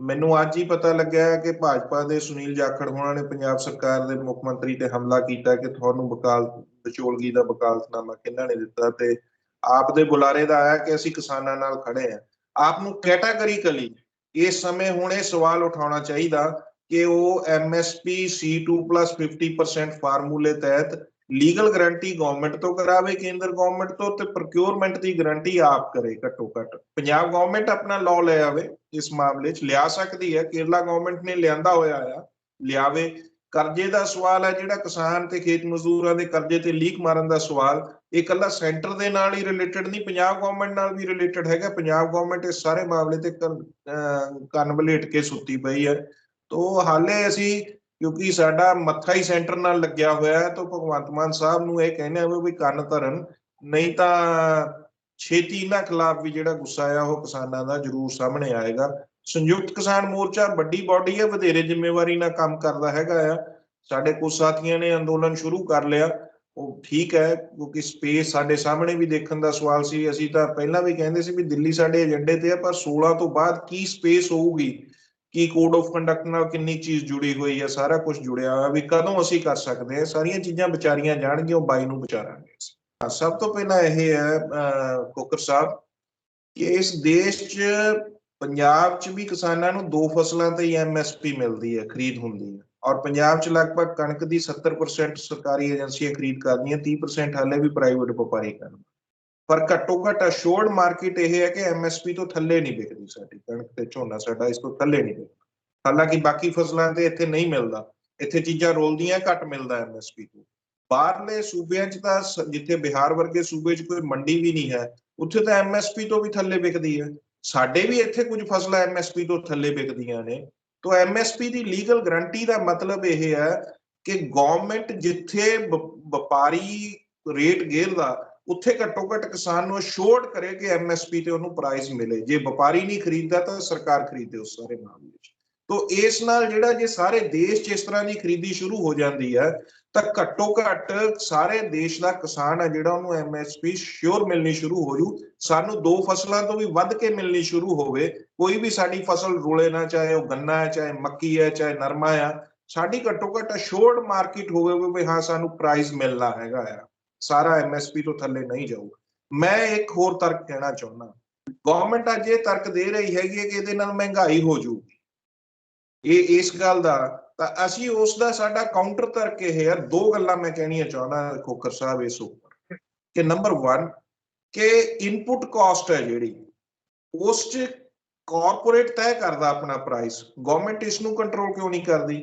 [SPEAKER 1] ਮੈਨੂੰ ਅੱਜ ਹੀ ਪਤਾ ਲੱਗਿਆ ਕਿ ਭਾਜਪਾ ਦੇ ਸੁਨੀਲ ਜਾਖੜ ਹੋਣਾ ਨੇ ਪੰਜਾਬ ਸਰਕਾਰ ਦੇ ਮੁੱਖ ਮੰਤਰੀ ਤੇ ਹਮਲਾ ਕੀਤਾ ਕਿ ਤੁਹਾਨੂੰ ਵਕਾਲ, ਵਿਚੋਲਗੀ ਦਾ ਵਕਾਲਤਨਾਮਾ ਕਿਹਨਾਂ ਨੇ ਦਿੱਤਾ ਤੇ ਆਪ ਦੇ ਬੁਲਾਰੇ ਦਾ ਆਇਆ ਕਿ ਅਸੀਂ ਕਿਸਾਨਾਂ ਨਾਲ ਖੜੇ ਆ ਆਪ ਨੂੰ ਕੈਟਾਗਰੀਕਲੀ ਇਸ ਸਮੇਂ ਹੁਣ ਇਹ ਸਵਾਲ ਉਠਾਉਣਾ ਚਾਹੀਦਾ ਕਿ ਉਹ ਐਮਐਸਪੀ C2 50% ਫਾਰਮੂਲੇ ਤਹਿਤ ਲੀਗਲ ਗਾਰੰਟੀ ਗਵਰਨਮੈਂਟ ਤੋਂ ਕਰਾਵੇ, ਕੇਂਦਰ ਗਵਰਨਮੈਂਟ ਤੋਂ ਤੇ ਪ੍ਰੋਕਿਉਰਮੈਂਟ ਦੀ ਗਾਰੰਟੀ ਆਪ ਕਰੇ ਘੱਟੋ ਘੱਟ। ਪੰਜਾਬ ਗਵਰਨਮੈਂਟ ਆਪਣਾ ਲਾਅ ਲੈ ਆਵੇ, ਇਸ ਮਾਮਲੇ 'ਚ ਲਿਆ ਸਕਦੀ ਹੈ। ਕੇਰਲਾ ਗਵਰਨਮੈਂਟ ਨੇ ਲਿਆਂਦਾ ਹੋਇਆ ਆ, ਲਿਆਵੇ। ਕਰਜ਼ੇ ਦਾ ਸਵਾਲ ਹੈ ਜਿਹੜਾ ਕਿਸਾਨ ਤੇ ਖੇਤ ਮਜ਼ਦੂਰਾਂ ਦੇ ਕਰਜ਼ੇ ਤੇ ਲੀਕ ਮਾਰਨ ਦਾ ਸਵਾਲ। ਇਹ ਇਕੱਲਾ ਸੈਂਟਰ ਦੇ ਨਾਲ ਹੀ ਰਿਲੇਟਡ ਨਹੀਂ, ਪੰਜਾਬ ਗਵਰਨਮੈਂਟ ਨਾਲ ਵੀ ਰਿਲੇਟਡ ਹੈਗਾ। ਪੰਜਾਬ ਗਵਰਨਮੈਂਟ ਇਸ ਸਾਰੇ ਮਾਮਲੇ ਤੇ ਕੰਨ- ਅਹ ਕੰਨ ਵਲੇਟ ਕੇ ਸੁੱਤੀ ਪਈ ਹੈ। ਤੋ ਹਾਲੇ ਅਸੀਂ ਕਿਉਂਕਿ ਸਾਡਾ ਮੱਥਾ ਹੀ ਸੈਂਟਰ ਨਾਲ ਲੱਗਿਆ ਹੋਇਆ ਹੈ, ਤਾਂ ਭਗਵੰਤ ਮਾਨ ਸਾਹਿਬ ਨੂੰ ਇਹ ਕਹਿੰਦੇ ਆ ਵੀ ਕੰਨ ਧਰਨ, ਨਹੀਂ ਤਾਂ ਛੇਤੀ ਇਹਨਾਂ ਖਿਲਾਫ ਵੀ ਜਿਹੜਾ ਗੁੱਸਾ ਆ ਉਹ ਕਿਸਾਨਾਂ ਦਾ ਜ਼ਰੂਰ ਸਾਹਮਣੇ ਆਏਗਾ। ਸੰਯੁਕਤ ਕਿਸਾਨ ਮੋਰਚਾ ਵੱਡੀ ਬਾਡੀ ਹੈ, ਵਧੇਰੇ ਜ਼ਿੰਮੇਵਾਰੀ ਨਾਲ ਕੰਮ ਕਰਦਾ ਹੈਗਾ ਆ। ਸਾਡੇ ਕੁਝ ਸਾਥੀਆਂ ਨੇ ਅੰਦੋਲਨ ਸ਼ੁਰੂ ਕਰ ਲਿਆ, ਉਹ ਠੀਕ ਹੈ, ਕਿਉਂਕਿ ਸਪੇਸ ਸਾਡੇ ਸਾਹਮਣੇ ਵੀ ਦੇਖਣ ਦਾ ਸਵਾਲ ਸੀ। ਅਸੀਂ ਤਾਂ ਪਹਿਲਾਂ ਵੀ ਕਹਿੰਦੇ ਸੀ ਵੀ ਦਿੱਲੀ ਸਾਡੇ ਏਜੰਡੇ ਤੇ ਆ, ਪਰ 16 ਤੋਂ ਬਾਅਦ ਕੀ ਸਪੇਸ ਹੋਊਗੀ? ਕੀ ਕੋਡ ਆਫ ਕੰਡਕਟ ਨਾਲ ਕਿੰਨੀ ਚੀਜ਼ ਜੁੜੀ ਹੋਈ ਹੈ ਸਾਰਾ ਕੁਝ ਜੁੜਿਆ ਹੋਇਆ ਵੀ ਕਦੋਂ ਅਸੀਂ ਕਰ ਸਕਦੇ ਹਾਂ ਸਾਰੀਆਂ ਚੀਜ਼ਾਂ ਵਿਚਾਰੀਆਂ ਜਾਣਗੀਆਂ ਉਹ ਬਾਈ ਨੂੰ ਵਿਚਾਰਾਂਗੇ ਅਸੀਂ। ਸਭ ਤੋਂ ਪਹਿਲਾਂ ਇਹ ਹੈ ਅਹ, ਕੋਕਰ ਸਾਹਿਬ ਕਿ ਇਸ ਦੇਸ਼ 'ਚ ਪੰਜਾਬ 'ਚ ਵੀ ਕਿਸਾਨਾਂ ਨੂੰ ਦੋ ਫਸਲਾਂ ਤੇ ਹੀ ਐਮਐਸਪੀ ਮਿਲਦੀ ਹੈ ਖਰੀਦ ਹੁੰਦੀ ਹੈ ਔਰ ਪੰਜਾਬ 'ਚ ਲਗਭਗ ਕਣਕ ਦੀ 70% ਸਰਕਾਰੀ ਏਜੰਸੀਆਂ ਖਰੀਦ ਕਰਦੀਆਂ 30% ਹਾਲੇ ਵੀ ਪ੍ਰਾਈਵੇਟ ਵਪਾਰੀ ਕਰਨ ਪਰ ਘੱਟੋ ਘੱਟ ਅਸ਼ੋਰਡ ਮਾਰਕੀਟ ਇਹ ਹੈ ਕਿ ਐਮਐਸਪੀ ਤੋਂ ਥੱਲੇ ਨਹੀਂ ਵਿਕਦੀ ਸਾਡੀ, ਕਣਕ ਤੇ ਝੋਨਾ ਸਾਡਾ ਇਸ ਤੋਂ ਥੱਲੇ ਨਹੀਂ ਵਿਕਦਾ। ਹਾਲਾਂਕਿ ਬਾਕੀ ਫਸਲਾਂ ਤੇ ਇੱਥੇ ਨਹੀਂ ਮਿਲਦਾ, ਇੱਥੇ ਚੀਜ਼ਾਂ ਰੋਲਦੀਆਂ, ਘੱਟ ਮਿਲਦਾ ਐਮਐਸਪੀ ਤੋਂ। ਬਾਹਰਲੇ ਸੂਬਿਆਂ 'ਚ ਤਾਂ ਜਿੱਥੇ ਬਿਹਾਰ ਵਰਗੇ ਸੂਬੇ 'ਚ ਕੋਈ ਮੰਡੀ ਵੀ ਨਹੀਂ ਹੈ, ਉੱਥੇ ਤਾਂ ਐਮਐਸਪੀ ਤੋਂ ਵੀ ਥੱਲੇ ਵਿਕਦੀ ਹੈ। ਸਾਡੇ ਵੀ ਇੱਥੇ ਕੁਝ ਫਸਲਾਂ ਐਮਐਸਪੀ ਤੋਂ ਥੱਲੇ ਵਿਕਦੀਆਂ ਨੇ। ਤੋਂ ਐਮਐਸਪੀ ਦੀ ਲੀਗਲ ਗਰੰਟੀ ਦਾ ਮਤਲਬ ਇਹ ਹੈ ਕਿ ਗਵਰਨਮੈਂਟ ਜਿੱਥੇ ਵ- ਵਪਾਰੀ ਰੇਟ ਗੇਰਦਾ ਉੱਥੇ ਘੱਟੋ ਘੱਟ ਕਿਸਾਨ ਨੂੰ ਅਸ਼ੋਰਡ ਕਰੇ ਕਿ ਐਮਐਸਪੀ ਤੇ ਉਹਨੂੰ ਪ੍ਰਾਈਸ ਮਿਲੇ। ਜੇ ਵਪਾਰੀ ਨਹੀਂ ਖਰੀਦਦਾ ਤਾਂ ਸਰਕਾਰ ਖਰੀਦੇ ਉਸ ਸਾਰੇ ਮਾਮਲੇ 'ਚ। ਤੋਂ ਇਸ ਨਾਲ ਜਿਹੜਾ ਜੇ ਸਾਰੇ ਦੇਸ਼ 'ਚ ਇਸ ਤਰ੍ਹਾਂ ਦੀ ਖਰੀਦੀ ਸ਼ੁਰੂ ਹੋ ਜਾਂਦੀ ਹੈ, ਤਾਂ ਘੱਟੋ ਘੱਟ ਸਾਰੇ ਦੇਸ਼ ਦਾ ਕਿਸਾਨ ਹੈ ਜਿਹੜਾ ਉਹਨੂੰ ਐਮਐਸਪੀ ਸ਼ੋਰ ਮਿਲਣੀ ਸ਼ੁਰੂ ਹੋ ਜੂ। ਸਾਨੂੰ ਦੋ ਫਸਲਾਂ ਤੋਂ ਵੀ ਵੱਧ ਕੇ ਮਿਲਣੀ ਸ਼ੁਰੂ ਹੋਵੇ। ਕੋਈ ਵੀ ਸਾਡੀ ਫਸਲ ਰੁਲੇ ਨਾ ਚਾਹੇ ਉਹ ਗੰਨਾ ਹੈ, ਚਾਹੇ ਮੱਕੀ ਹੈ, ਚਾਹੇ ਨਰਮਾ ਆ ਸਾਡੀ ਘੱਟੋ ਘੱਟ ਅਸ਼ੋਰਡ ਮਾਰਕੀਟ ਹੋਵੇ ਵੀ ਹਾਂ, ਸਾਨੂੰ ਪ੍ਰਾਈਸ ਮਿਲਣਾ ਹੈਗਾ ਆ। ਸਾਰਾ ਐਮਐਸਪੀ ਤੋਂ ਥੱਲੇ ਨਹੀਂ ਜਾਊਗਾ। ਮੈਂ ਇੱਕ ਹੋਰ ਤਰਕ ਕਹਿਣਾ ਚਾਹੁੰਦਾ ਗਵਰਨਮੈਂਟ ਅੱਜ ਇਹ ਤਰਕ ਦੇ ਰਹੀ ਹੈਗੀ ਹੈ ਕਿ ਇਹਦੇ ਨਾਲ ਮਹਿੰਗਾਈ ਹੋ ਜੂਗੀ ਇਹ, ਇਸ ਗੱਲ ਦਾ ਤਾਂ ਅਸੀਂ ਉਸ ਦਾ ਸਾਡਾ ਕਾਊਂਟਰ ਤਰਕ ਇਹ ਹੈ ਦੋ ਗੱਲਾਂ ਮੈਂ ਕਹਿਣੀਆਂ ਚਾਹੁੰਦਾ ਖੋਕਰ ਸਾਹਿਬ ਇਸ ਉੱਪਰ। ਕਿ ਨੰਬਰ 1 ਕਿ ਇਨਪੁਟ ਕਾਸਟ ਹੈ ਜਿਹੜੀ, ਉਸ ਚ ਕਾਰਪੋਰੇਟ ਤੈਅ ਕਰਦਾ ਆਪਣਾ ਪ੍ਰਾਈਸ ਗਵਰਨਮੈਂਟ ਇਸ ਨੂੰ ਕੰਟਰੋਲ ਕਿਉਂ ਨਹੀਂ ਕਰਦੀ?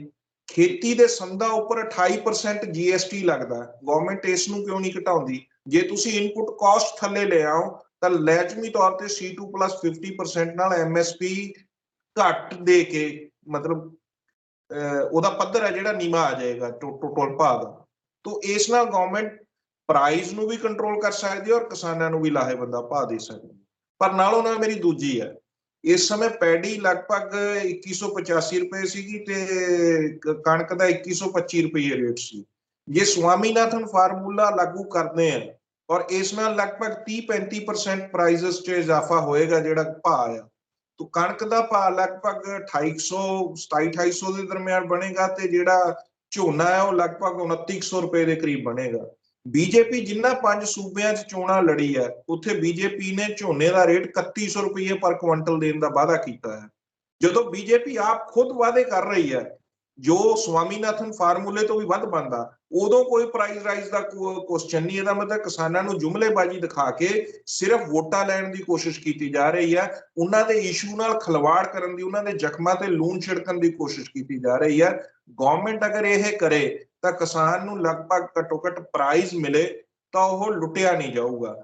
[SPEAKER 1] ਖੇਤੀ ਦੇ ਸੰਦਾਂ ਉੱਪਰ 28% GST ਲੱਗਦਾ ਗਵਰਨਮੈਂਟ ਇਸ ਨੂੰ ਕਿਉਂ ਨਹੀਂ ਘਟਾਉਂਦੀ? ਜੇ ਤੁਸੀਂ ਇਨਪੁਟ ਕਾਸਟ ਥੱਲੇ ਲੈ ਆਓ ਤਾਂ ਲਾਜ਼ਮੀ ਤੌਰ ਤੇ C2 50% ਨਾਲ MSP ਘੱਟ ਦੇ ਕੇ ਮਤਲਬ ਅਹ, ਉਹਦਾ ਪੱਧਰ ਹੈ ਜਿਹੜਾ ਨੀਵਾ ਆ ਜਾਏਗਾ ਟੋਟਲ ਭਾਅ ਦਾ ਤੋਂ ਇਸ ਨਾਲ ਗਵਰਨਮੈਂਟ ਪ੍ਰਾਈਸ ਨੂੰ ਵੀ ਕੰਟਰੋਲ ਕਰ ਸਕਦੀ ਹੈ ਔਰ ਕਿਸਾਨਾਂ ਨੂੰ ਵੀ ਲਾਹੇਵੰਦਾ ਭਾਅ ਦੇ ਸਕਦੀ ਪਰ ਨਾਲੋਂ ਨਾਲ ਮੇਰੀ ਦੂਜੀ ਹੈ। ਇਸ ਸਮੇਂ ਪੈਡੀ ਲਗਭਗ 2185 ਰੁਪਏ ਸੀਗੀ ਤੇ ਕਣਕ ਦਾ 2125 ਰੁਪਏ ਰੇਟ ਸੀ। ਜੇ ਸਵਾਮੀਨਾਥਨ ਫਾਰਮੂਲਾ ਲਾਗੂ ਕਰਦੇ ਆ ਔਰ ਇਸ ਨਾਲ ਲਗਭਗ 30-35% ਪ੍ਰਾਈਸਸ 'ਚ ਇਜ਼ਾਫਾ ਹੋਏਗਾ ਜਿਹੜਾ ਭਾਅ ਆ, ਤੋ ਕਣਕ ਦਾ ਭਾਅ ਲਗਭਗ 2800 2700 ਦੇ ਦਰਮਿਆਨ ਬਣੇਗਾ ਤੇ ਜਿਹੜਾ ਝੋਨਾ ਹੈ ਉਹ ਲਗਭਗ 2900 ਰੁਪਏ ਦੇ ਕਰੀਬ ਬਣੇਗਾ। ਬੀਜੇਪੀ ਜਿੰਨਾ ਪੰਜ ਸੂਬਿਆਂ 'ਚ ਚੋਣਾਂ ਲੜੀ ਹੈ, ਉੱਥੇ ਬੀਜੇਪੀ ਨੇ ਝੋਨੇ ਦਾ ਰੇਟ 3100 ਰੁਪਏ ਪਰ ਕੁਇੰਟਲ ਦੇਣ ਦਾ ਵਾਅਦਾ ਕੀਤਾ ਹੈ। ਜਦੋਂ ਬੀਜੇਪੀ ਆਪ ਖੁਦ ਵਾਅਦੇ ਕਰ ਰਹੀ ਹੈ ਜੋ ਸਵਾਮੀਨਾਥਨ ਫਾਰਮੂਲੇ ਤੋਂ ਵੀ ਵੱਧ ਬੰਦਾ ਉਦੋਂ ਕੋਈ ਪ੍ਰਾਈਸ ਰਾਈਜ਼ ਦਾ ਕੁਐਸਚਨ ਨਹੀਂ, ਇਹਦਾ ਮਤਲਬ ਕਿਸਾਨਾਂ ਨੂੰ ਜੁਮਲੇਬਾਜ਼ੀ ਦਿਖਾ ਕੇ ਸਿਰਫ ਵੋਟਾਂ ਲੈਣ ਦੀ ਕੋਸ਼ਿਸ਼ ਕੀਤੀ ਜਾ ਰਹੀ ਹੈ, ਉਹਨਾਂ ਦੇ ਇਸ਼ੂ ਨਾਲ ਖਲਵਾੜ ਕਰਨ ਦੀ, ਉਹਨਾਂ ਦੇ ਜ਼ਖਮਾਂ ਤੇ ਲੂਣ ਛਿੜਕਣ ਦੀ ਕੋਸ਼ਿਸ਼ ਕੀਤੀ ਜਾ ਰਹੀ ਹੈ। ਗਵਰਨਮੈਂਟ ਅਗਰ ਇਹ ਕਰੇ, ਤਾਂ ਕਿਸਾਨ ਨੂੰ ਲਗਭਗ ਘੱਟੋ ਘੱਟ ਪ੍ਰਾਈਜ਼ ਮਿਲੇ ਤਾਂ ਉਹ ਲੁੱਟਿਆ ਨਹੀਂ ਜਾਊਗਾ।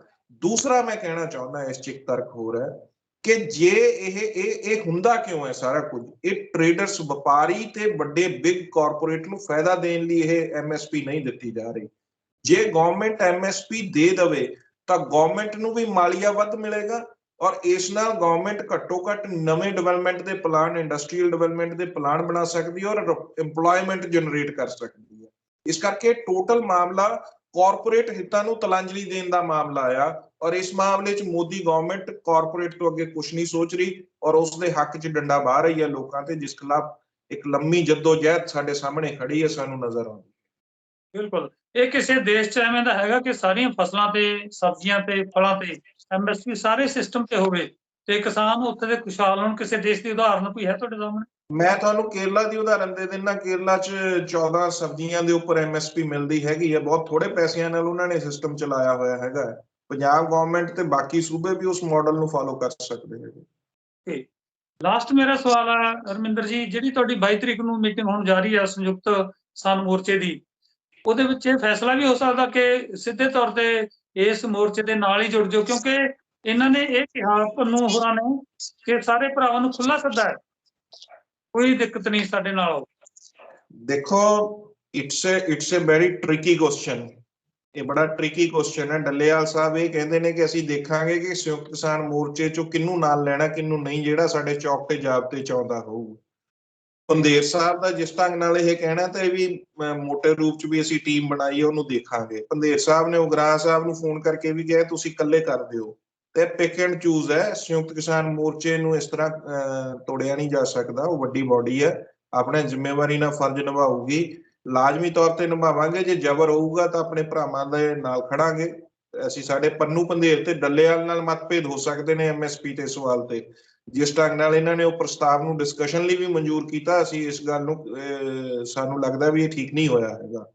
[SPEAKER 1] ਦੂਸਰਾ ਮੈਂ ਕਹਿਣਾ ਚਾਹੁੰਦਾ, ਇਸ ਚ ਇੱਕ ਤਰਕ ਹੋਰ ਹੈ। ਕਿ ਜੇ ਇਹ ਇਹ ਇਹ ਹੁੰਦਾ ਕਿਉਂ ਹੈ ਸਾਰਾ ਕੁਝ? ਇਹ ਟ੍ਰੇਡਰਸ ਵਪਾਰੀ ਤੇ ਵੱਡੇ ਬਿਗ ਕਾਰਪੋਰੇਟ ਨੂੰ ਫਾਇਦਾ ਦੇਣ ਲਈ ਇਹ ਐਮਐਸਪੀ ਨਹੀਂ ਦਿੱਤੀ ਜਾ ਰਹੀ। ਜੇ ਗਵਰਨਮੈਂਟ ਐਮਐਸਪੀ ਦੇ ਦੇਵੇ, ਤਾਂ ਗਵਰਨਮੈਂਟ ਨੂੰ ਵੀ ਮਾਲੀਆ ਵੱਧ ਮਿਲੇਗਾ ਔਰ ਇਸ ਨਾਲ ਗਵਰਨਮੈਂਟ ਘੱਟੋ ਘੱਟ ਨਵੇਂ ਡਿਵੈਲਪਮੈਂਟ ਦੇ ਪਲਾਨ ਇੰਡਸਟਰੀਅਲ ਡਿਵੈਲਪਮੈਂਟ ਦੇ ਪਲਾਨ ਬਣਾ ਸਕਦੀ ਹੈ ਔਰ EMPLOYMENT ਜਨਰੇਟ ਕਰ ਸਕਦੀ ਹੈ। ਇਸ ਕਰਕੇ ਟੋਟਲ ਮਾਮਲਾ ਕਾਰਪੋਰੇਟ ਹਿੱਤਾਂ ਨੂੰ ਤਲਾਂਜਲੀ ਦੇਣ ਦਾ ਮਾਮਲਾ ਆ ਔਰ ਇਸ ਮਾਮਲੇ 'ਚ ਮੋਦੀ ਗਵਰਨਮੈਂਟ ਕਾਰਪੋਰੇਟ ਤੋਂ ਅੱਗੇ ਕੁਝ ਨਹੀਂ ਸੋਚ ਰਹੀ ਔਰ ਉਸ ਦੇ ਹੱਕ 'ਚ ਡੰਡਾ ਬਾਹ ਰਹੀ ਹੈ ਲੋਕਾਂ ਤੇ, ਜਿਸ ਖਿਲਾਫ ਇੱਕ ਲੰਮੀ ਜਦੋਜਹਿਦ ਸਾਡੇ ਸਾਹਮਣੇ ਖੜੀ ਹੈ, ਸਾਨੂੰ ਨਜ਼ਰ ਆਉਂਦੀ
[SPEAKER 2] ਬਿਲਕੁਲ। ਇਹ ਕਿਸੇ ਦੇਸ਼ 'ਚ ਐਵੇਂ ਦਾ ਹੈਗਾ ਕਿ ਸਾਰੀਆਂ ਫਸਲਾਂ ਤੇ, ਸਬਜ਼ੀਆਂ ਤੇ, ਫਲਾਂ ਤੇ ਐਮਐਸਪੀ ਸਾਰੇ ਸਿਸਟਮ ਤੇ ਹੋਵੇ ਤੇ ਕਿਸਾਨ ਉੱਥੇ ਦੇ ਖੁਸ਼ਹਾਲ ਹੋਣ, ਕਿਸੇ ਦੇਸ਼ ਦੀ ਉਦਾਹਰਨ ਕੋਈ ਹੈ ਤੁਹਾਡੇ ਸਾਹਮਣੇ?
[SPEAKER 1] ਮੈਂ ਤੁਹਾਨੂੰ ਕੇਰਲਾ ਦੀ ਉਦਾਹਰਨ ਦੇ ਦਿੰਦਾ, ਕੇਰਲਾ 'ਚ 14 ਸਬਜ਼ੀਆਂ ਦੇ ਉੱਪਰ ਐਮਐਸਪੀ ਮਿਲਦੀ ਹੈਗੀ ਹੈ, ਬਹੁਤ ਥੋੜੇ ਪੈਸਿਆਂ ਨਾਲ ਉਹਨਾਂ ਨੇ ਸਿਸਟਮ ਚਲਾਇਆ ਹੋਇਆ ਹੈਗਾ ਪੰਜਾਬ ਗਵਰਨਮੈਂਟ ਤੇ ਬਾਕੀ ਸੂਬੇ ਵੀ ਉਸ ਮਾਡਲ ਨੂੰ ਫਾਲੋ ਕਰ ਸਕਦੇ ਹੈਗੇ
[SPEAKER 2] ਲਾਸਟ ਮੇਰਾ ਸਵਾਲ ਹੈ ਰਮਿੰਦਰ ਜੀ, ਜਿਹੜੀ ਤੁਹਾਡੀ 22 ਤਰੀਕ ਨੂੰ ਮੀਟਿੰਗ ਹੋਣ ਜਾ ਰਹੀ ਹੈ ਸੰਯੁਕਤ ਕਿਸਾਨ ਮੋਰਚੇ ਦੀ, ਉਹਦੇ ਵਿੱਚ ਇਹ ਫੈਸਲਾ ਵੀ ਹੋ ਸਕਦਾ ਕਿ ਸਿੱਧੇ ਤੌਰ ਤੇ ਇਸ ਮੋਰਚੇ ਦੇ ਨਾਲ ਹੀ ਜੁੜ ਜਾਓ? ਕਿਉਂਕਿ ਇਹਨਾਂ ਨੇ ਇਹ ਕਿਹਾ, ਪੰਨੂ ਹੋਰਾਂ ਨੇ, ਕਿ ਸਾਰੇ ਭਰਾਵਾਂ ਨੂੰ ਖੁੱਲਾ ਸੱਦਾ ਹੈ। ਕੋਈ ਦਿੱਕਤ ਨਹੀਂ ਸਾਡੇ ਨਾਲ
[SPEAKER 1] ਦੇਖੋ it's it's a very tricky question ਇਹ ਬੜਾ ਟ੍ਰਿਕੀ ਕੁਐਸਚਨ ਹੈ। ਡੱਲੇਵਾਲ ਸਾਹਿਬ ਇਹ ਕਹਿੰਦੇ ਨੇ ਕਿ ਅਸੀਂ ਦੇਖਾਂਗੇ ਕਿ ਸੰਯੁਕਤ ਕਿਸਾਨ ਮੋਰਚੇ ਚੋਂ ਕਿਹਨੂੰ ਨਾਲ ਲੈਣਾ, ਕਿਹਨੂੰ ਨਹੀਂ, ਜਿਹੜਾ ਸਾਡੇ ਚੌਕ ਤੇ ਜਾਬਤੇ ਚਾਹੁੰਦਾ ਹੋਊ। ਪੰਦੇਰ ਸਾਹਿਬ ਦਾ ਜਿਸ ਢੰਗ ਨਾਲ ਇਹ ਕਹਿਣਾ ਤੇ ਵੀ ਮੋਟੇ ਰੂਪ ਚ ਵੀ ਅਸੀਂ ਟੀਮ ਬਣਾਈ ਉਹਨੂੰ ਦੇਖਾਂਗੇ। ਪੰਦੇਰ ਸਾਹਿਬ ਨੇ ਉਗਰਾ ਸਾਹਿਬ ਨੂੰ ਫੋਨ ਕਰਕੇ ਵੀ ਕਿਹਾ, ਤੁਸੀਂ ਇਕੱਲੇ ਕਰ ਦਿਓ। ਤੇ ਪਿਕ ਐਂਡ ਚੂਜ਼ ਹੈ। ਸੰਯੁਕਤ ਕਿਸਾਨ ਮੋਰਚੇ ਨੂੰ ਇਸ ਤਰ੍ਹਾਂ ਤੋੜਿਆ ਨਹੀਂ ਜਾ ਸਕਦਾ। ਉਹ ਵੱਡੀ ਬਾਡੀ ਹੈ। ਆਪਣੇ ਜ਼ਿੰਮੇਵਾਰੀ ਨਾਲ ਫਰਜ਼ ਨਿਭਾਊਗੀ। ਲਾਜ਼ਮੀ ਤੌਰ ਤੇ ਨਿਭਾਵਾਂਗੇ। ਜੇ ਜ਼ਬਰ ਹੋਊਗਾ ਤਾਂ ਆਪਣੇ ਭਰਾਵਾਂ ਦੇ ਨਾਲ ਖੜਾਂਗੇ। ਅਸੀਂ ਸਾਡੇ ਪੰਨੂ ਪੰਧੇਰ ਤੇ ਡੱਲੇਵਾਲ ਨਾਲ ਮਤਭੇਦ ਹੋ ਸਕਦੇ ਨੇ ਐਮਐਸਪੀ ਤੇ ਸਵਾਲ ਤੇ। ਜਿਸ ਢੰਗ ਨਾਲ ਇਹਨਾਂ ਨੇ ਉਹ ਪ੍ਰਸਤਾਵ ਨੂੰ ਡਿਸਕਸ਼ਨ ਲਈ ਵੀ ਮਨਜ਼ੂਰ ਕੀਤਾ ਅਸੀਂ ਇਸ ਗੱਲ ਨੂੰ ਅਹ, ਸਾਨੂੰ ਲੱਗਦਾ ਵੀ ਇਹ ਠੀਕ ਨਹੀਂ ਹੋਇਆ ਹੈਗਾ।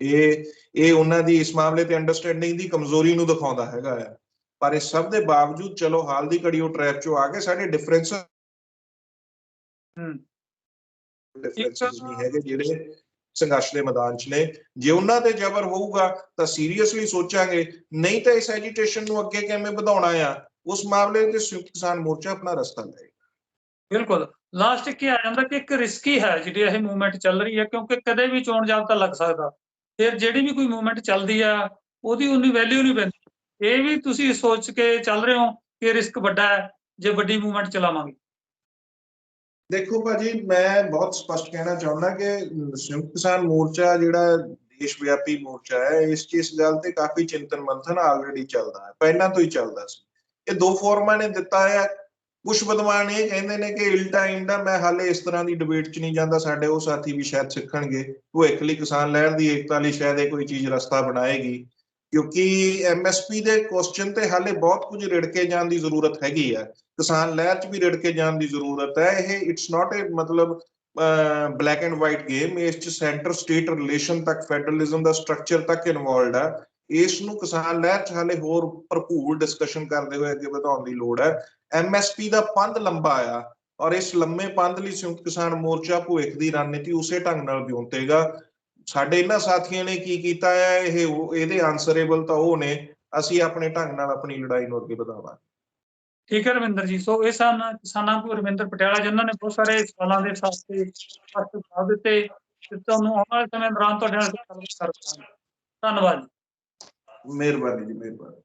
[SPEAKER 1] ਇਹ ਇਹ ਉਹਨਾਂ ਦੀ ਇਸ ਮਾਮਲੇ ਤੇ ਅੰਡਰਸਟੈਂਡਿੰਗ ਦੀ ਕਮਜ਼ੋਰੀ ਨੂੰ ਦਿਖਾਉਂਦਾ ਹੈਗਾ ਹੈ। ਪਰ ਇਸ ਸਭ ਦੇ ਬਾਵਜੂਦ ਚਲੋ ਹਾਲ ਦੀ ਘੜੀ ਉਹ ਟਰੈਪ ਚੋਂ ਆ ਕੇ ਸਾਡੇ ਡਿਫਰੈਂਸ
[SPEAKER 2] ਹੂੰ।
[SPEAKER 1] ਡਿਫਰੈਂਸਸ ਨਹੀਂ ਹੈਗੇ ਜਿਹੜੇ ਸੰਘਰਸ਼ ਦੇ ਮੈਦਾਨ 'ਚ ਨੇ। ਜੇ ਉਹਨਾਂ ਤੇ ਜ਼ਬਰ ਹੋਊਗਾ ਤਾਂ ਸੀਰੀਅਸਲੀ ਸੋਚਾਂਗੇ ਨਹੀਂ ਤਾਂ ਇਸ ਐਜੀਟੇਸ਼ਨ ਨੂੰ ਅੱਗੇ ਕਿਵੇਂ ਵਧਾਉਣਾ ਆ? ਉਸ ਮਾਮਲੇ ਤੇ ਸੰਯੁਕਤ ਕਿਸਾਨ ਮੋਰਚਾ ਆਪਣਾ ਰਸਤਾ ਲਏ।
[SPEAKER 2] ਬਿਲਕੁਲ। ਲਾਸਟ ਕੀ ਆ ਜਾਂਦਾ ਕਿ ਇੱਕ ਰਿਸਕੀ ਹੈ ਜਿਹੜੀ ਇਹ ਮੂਵਮੈਂਟ ਚੱਲ ਰਹੀ ਹੈ ਕਿਉਂਕਿ ਕਦੇ ਵੀ ਚੋਣ ਜਾਬਤਾ ਲੱਗ ਸਕਦਾ। ਫਿਰ ਜਿਹੜੀ ਵੀ ਕੋਈ ਮੂਵਮੈਂਟ ਚੱਲਦੀ ਆ ਉਹਦੀ ਉਨੀ ਵੈਲਿਊ ਨਹੀਂ ਪੈਂਦੀ। ਇਹ ਵੀ ਤੁਸੀਂ ਸੋਚ ਕੇ ਚੱਲ ਰਹੇ ਹੋ ਕਿ ਰਿਸਕ ਵੱਡਾ ਹੈ, ਜੇ ਵੱਡੀ ਮੂਵਮੈਂਟ ਚਲਾਵਾਂਗੇ?
[SPEAKER 1] ਦੇਖੋ ਭਾਜੀ, ਮੈਂ ਬਹੁਤ ਸਪਸ਼ਟ ਕਹਿਣਾ ਚਾਹੁੰਦਾ ਕਿ ਸੰਯੁਕਤ ਕਿਸਾਨ ਮੋਰਚਾ ਜਿਹੜਾ ਦੇਸ਼ ਵਿਆਪੀ ਮੋਰਚਾ ਹੈ, ਇਸ 'ਚ ਗੱਲ ਤੇ ਕਾਫੀ ਚਿੰਤਨ ਮੰਥਨ ਆਲਰੇਡੀ ਚੱਲਦਾ ਹੈ, ਪਹਿਲਾਂ ਤੋਂ ਹੀ ਚੱਲਦਾ ਸੀ। ਇਹ ਦੋ ਫੋਰਮਾਂ ਨੇ ਦਿੱਤਾ ਹੈ। ਕੁਝ ਵਿਦਵਾਨ ਇਹ ਕਹਿੰਦੇ ਨੇ ਕਿ ਇਲਟਾ ਟਾਈਮ ਮੈਂ ਹਾਲੇ ਇਸ ਤਰ੍ਹਾਂ ਦੀ ਡਿਬੇਟ 'ਚ ਨਹੀਂ ਜਾਂਦਾ, ਸਾਡੇ ਉਹ ਸਾਥੀ ਵੀ ਸ਼ਾਇਦ ਸਿੱਖਣਗੇ। ਭਵਿੱਖ ਲਈ ਕਿਸਾਨ ਲਹਿਰ ਦੀ ਏਕਤਾ ਲਈ ਸ਼ਾਇਦ ਇਹ ਕੋਈ ਚੀਜ਼ ਰਸਤਾ ਬਣਾਏਗੀ। ਕਿਉਂਕਿ ਐਮਐਸਪੀ ਦੇ ਕੁਐਸਚਨ ਤੇ ਹਾਲੇ ਬਹੁਤ ਕੁਝ ਰਿੜ ਜਾਣ ਦੀ ਜ਼ਰੂਰਤ ਹੈਗੀ ਆ। ਕਿਸਾਨ ਲਹਿਰ 'ਚ ਵੀ ਰਿੜ ਜਾਣ ਦੀ ਜ਼ਰੂਰਤ ਹੈ। ਇਹ ਇਟਸ ਨਾਟ ਅ ਮਤਲਬ ਬਲੈਕ ਐਂਡ ਵਾਈਟ ਗੇਮ ਇਸ 'ਚ ਸੈਂਟਰ ਸਟੇਟ ਰਿਲੇਸ਼ਨ ਤੱਕ ਫੈਡਰਲਿਜ਼ਮ ਦਾ ਸਟਰਕਚਰ ਤੱਕ ਇਨਵੋਲਡ ਹੈ ਇਸ ਨੂੰ ਕਿਸਾਨ ਲਹਿਰ 'ਚ ਹਾਲੇ ਹੋਰ ਭਰਪੂਰ ਡਿਸਕਸ਼ਨ ਕਰਦੇ ਹੋਏ ਅੱਗੇ ਵਧਾਉਣ ਦੀ ਲੋੜ ਹੈ ਐਮਐਸਪੀ ਦਾ ਪੰਧ ਲੰਬਾ ਆ ਔਰ ਇਸ ਲੰਮੇ ਪੰਧ ਲਈ ਸੰਯੁਕਤ ਕਿਸਾਨ ਮੋਰਚਾ ਭਵਿੱਖ ਦੀ ਰਣਨੀਤੀ ਉਸੇ ਢੰਗ ਨਾਲ ਵਿਉਂਤੇਗਾ ਸਾਡੇ ਇਹਨਾਂ ਸਾਥੀਆਂ ਨੇ ਕੀ ਕੀਤਾ ਹੈ? ਇਹ ਇਹਦੇ ਆਨਸਰੇਬਲ ਤਾਂ ਉਹ ਨੇ ਅਸੀਂ ਆਪਣੇ ਢੰਗ ਨਾਲ ਆਪਣੀ ਲੜਾਈ ਨੂੰ ਅੱਗੇ ਵਧਾਵਾਂਗੇ।
[SPEAKER 2] ਠੀਕ ਹੈ ਰਵਿੰਦਰ ਜੀ ਸੋ ਇਹ ਸਨ ਕਿਸਾਨਾਂ ਕੋ ਰਵਿੰਦਰ ਪਟਿਆਲਾ ਜਿਨ੍ਹਾਂ ਨੇ ਬਹੁਤ ਸਾਰੇ ਸਵਾਲਾਂ ਦੇ ਸਾਥ ਤੇ ਸਪਸ਼ਟ ਜਵਾਬ ਦਿੱਤੇ। ਤੇ ਤੁਹਾਨੂੰ ਆਉਣ ਵਾਲੇ ਸਮੇਂ ਦੌਰਾਨ ਤੁਹਾਡੇ ਨਾਲ ਗੱਲਬਾਤ ਕਰਾਂਗੇ। ਧੰਨਵਾਦ ਜੀ।
[SPEAKER 1] ਮਿਹਰਬਾਨੀ ਜੀ ਮਿਹਰਬਾਨੀ।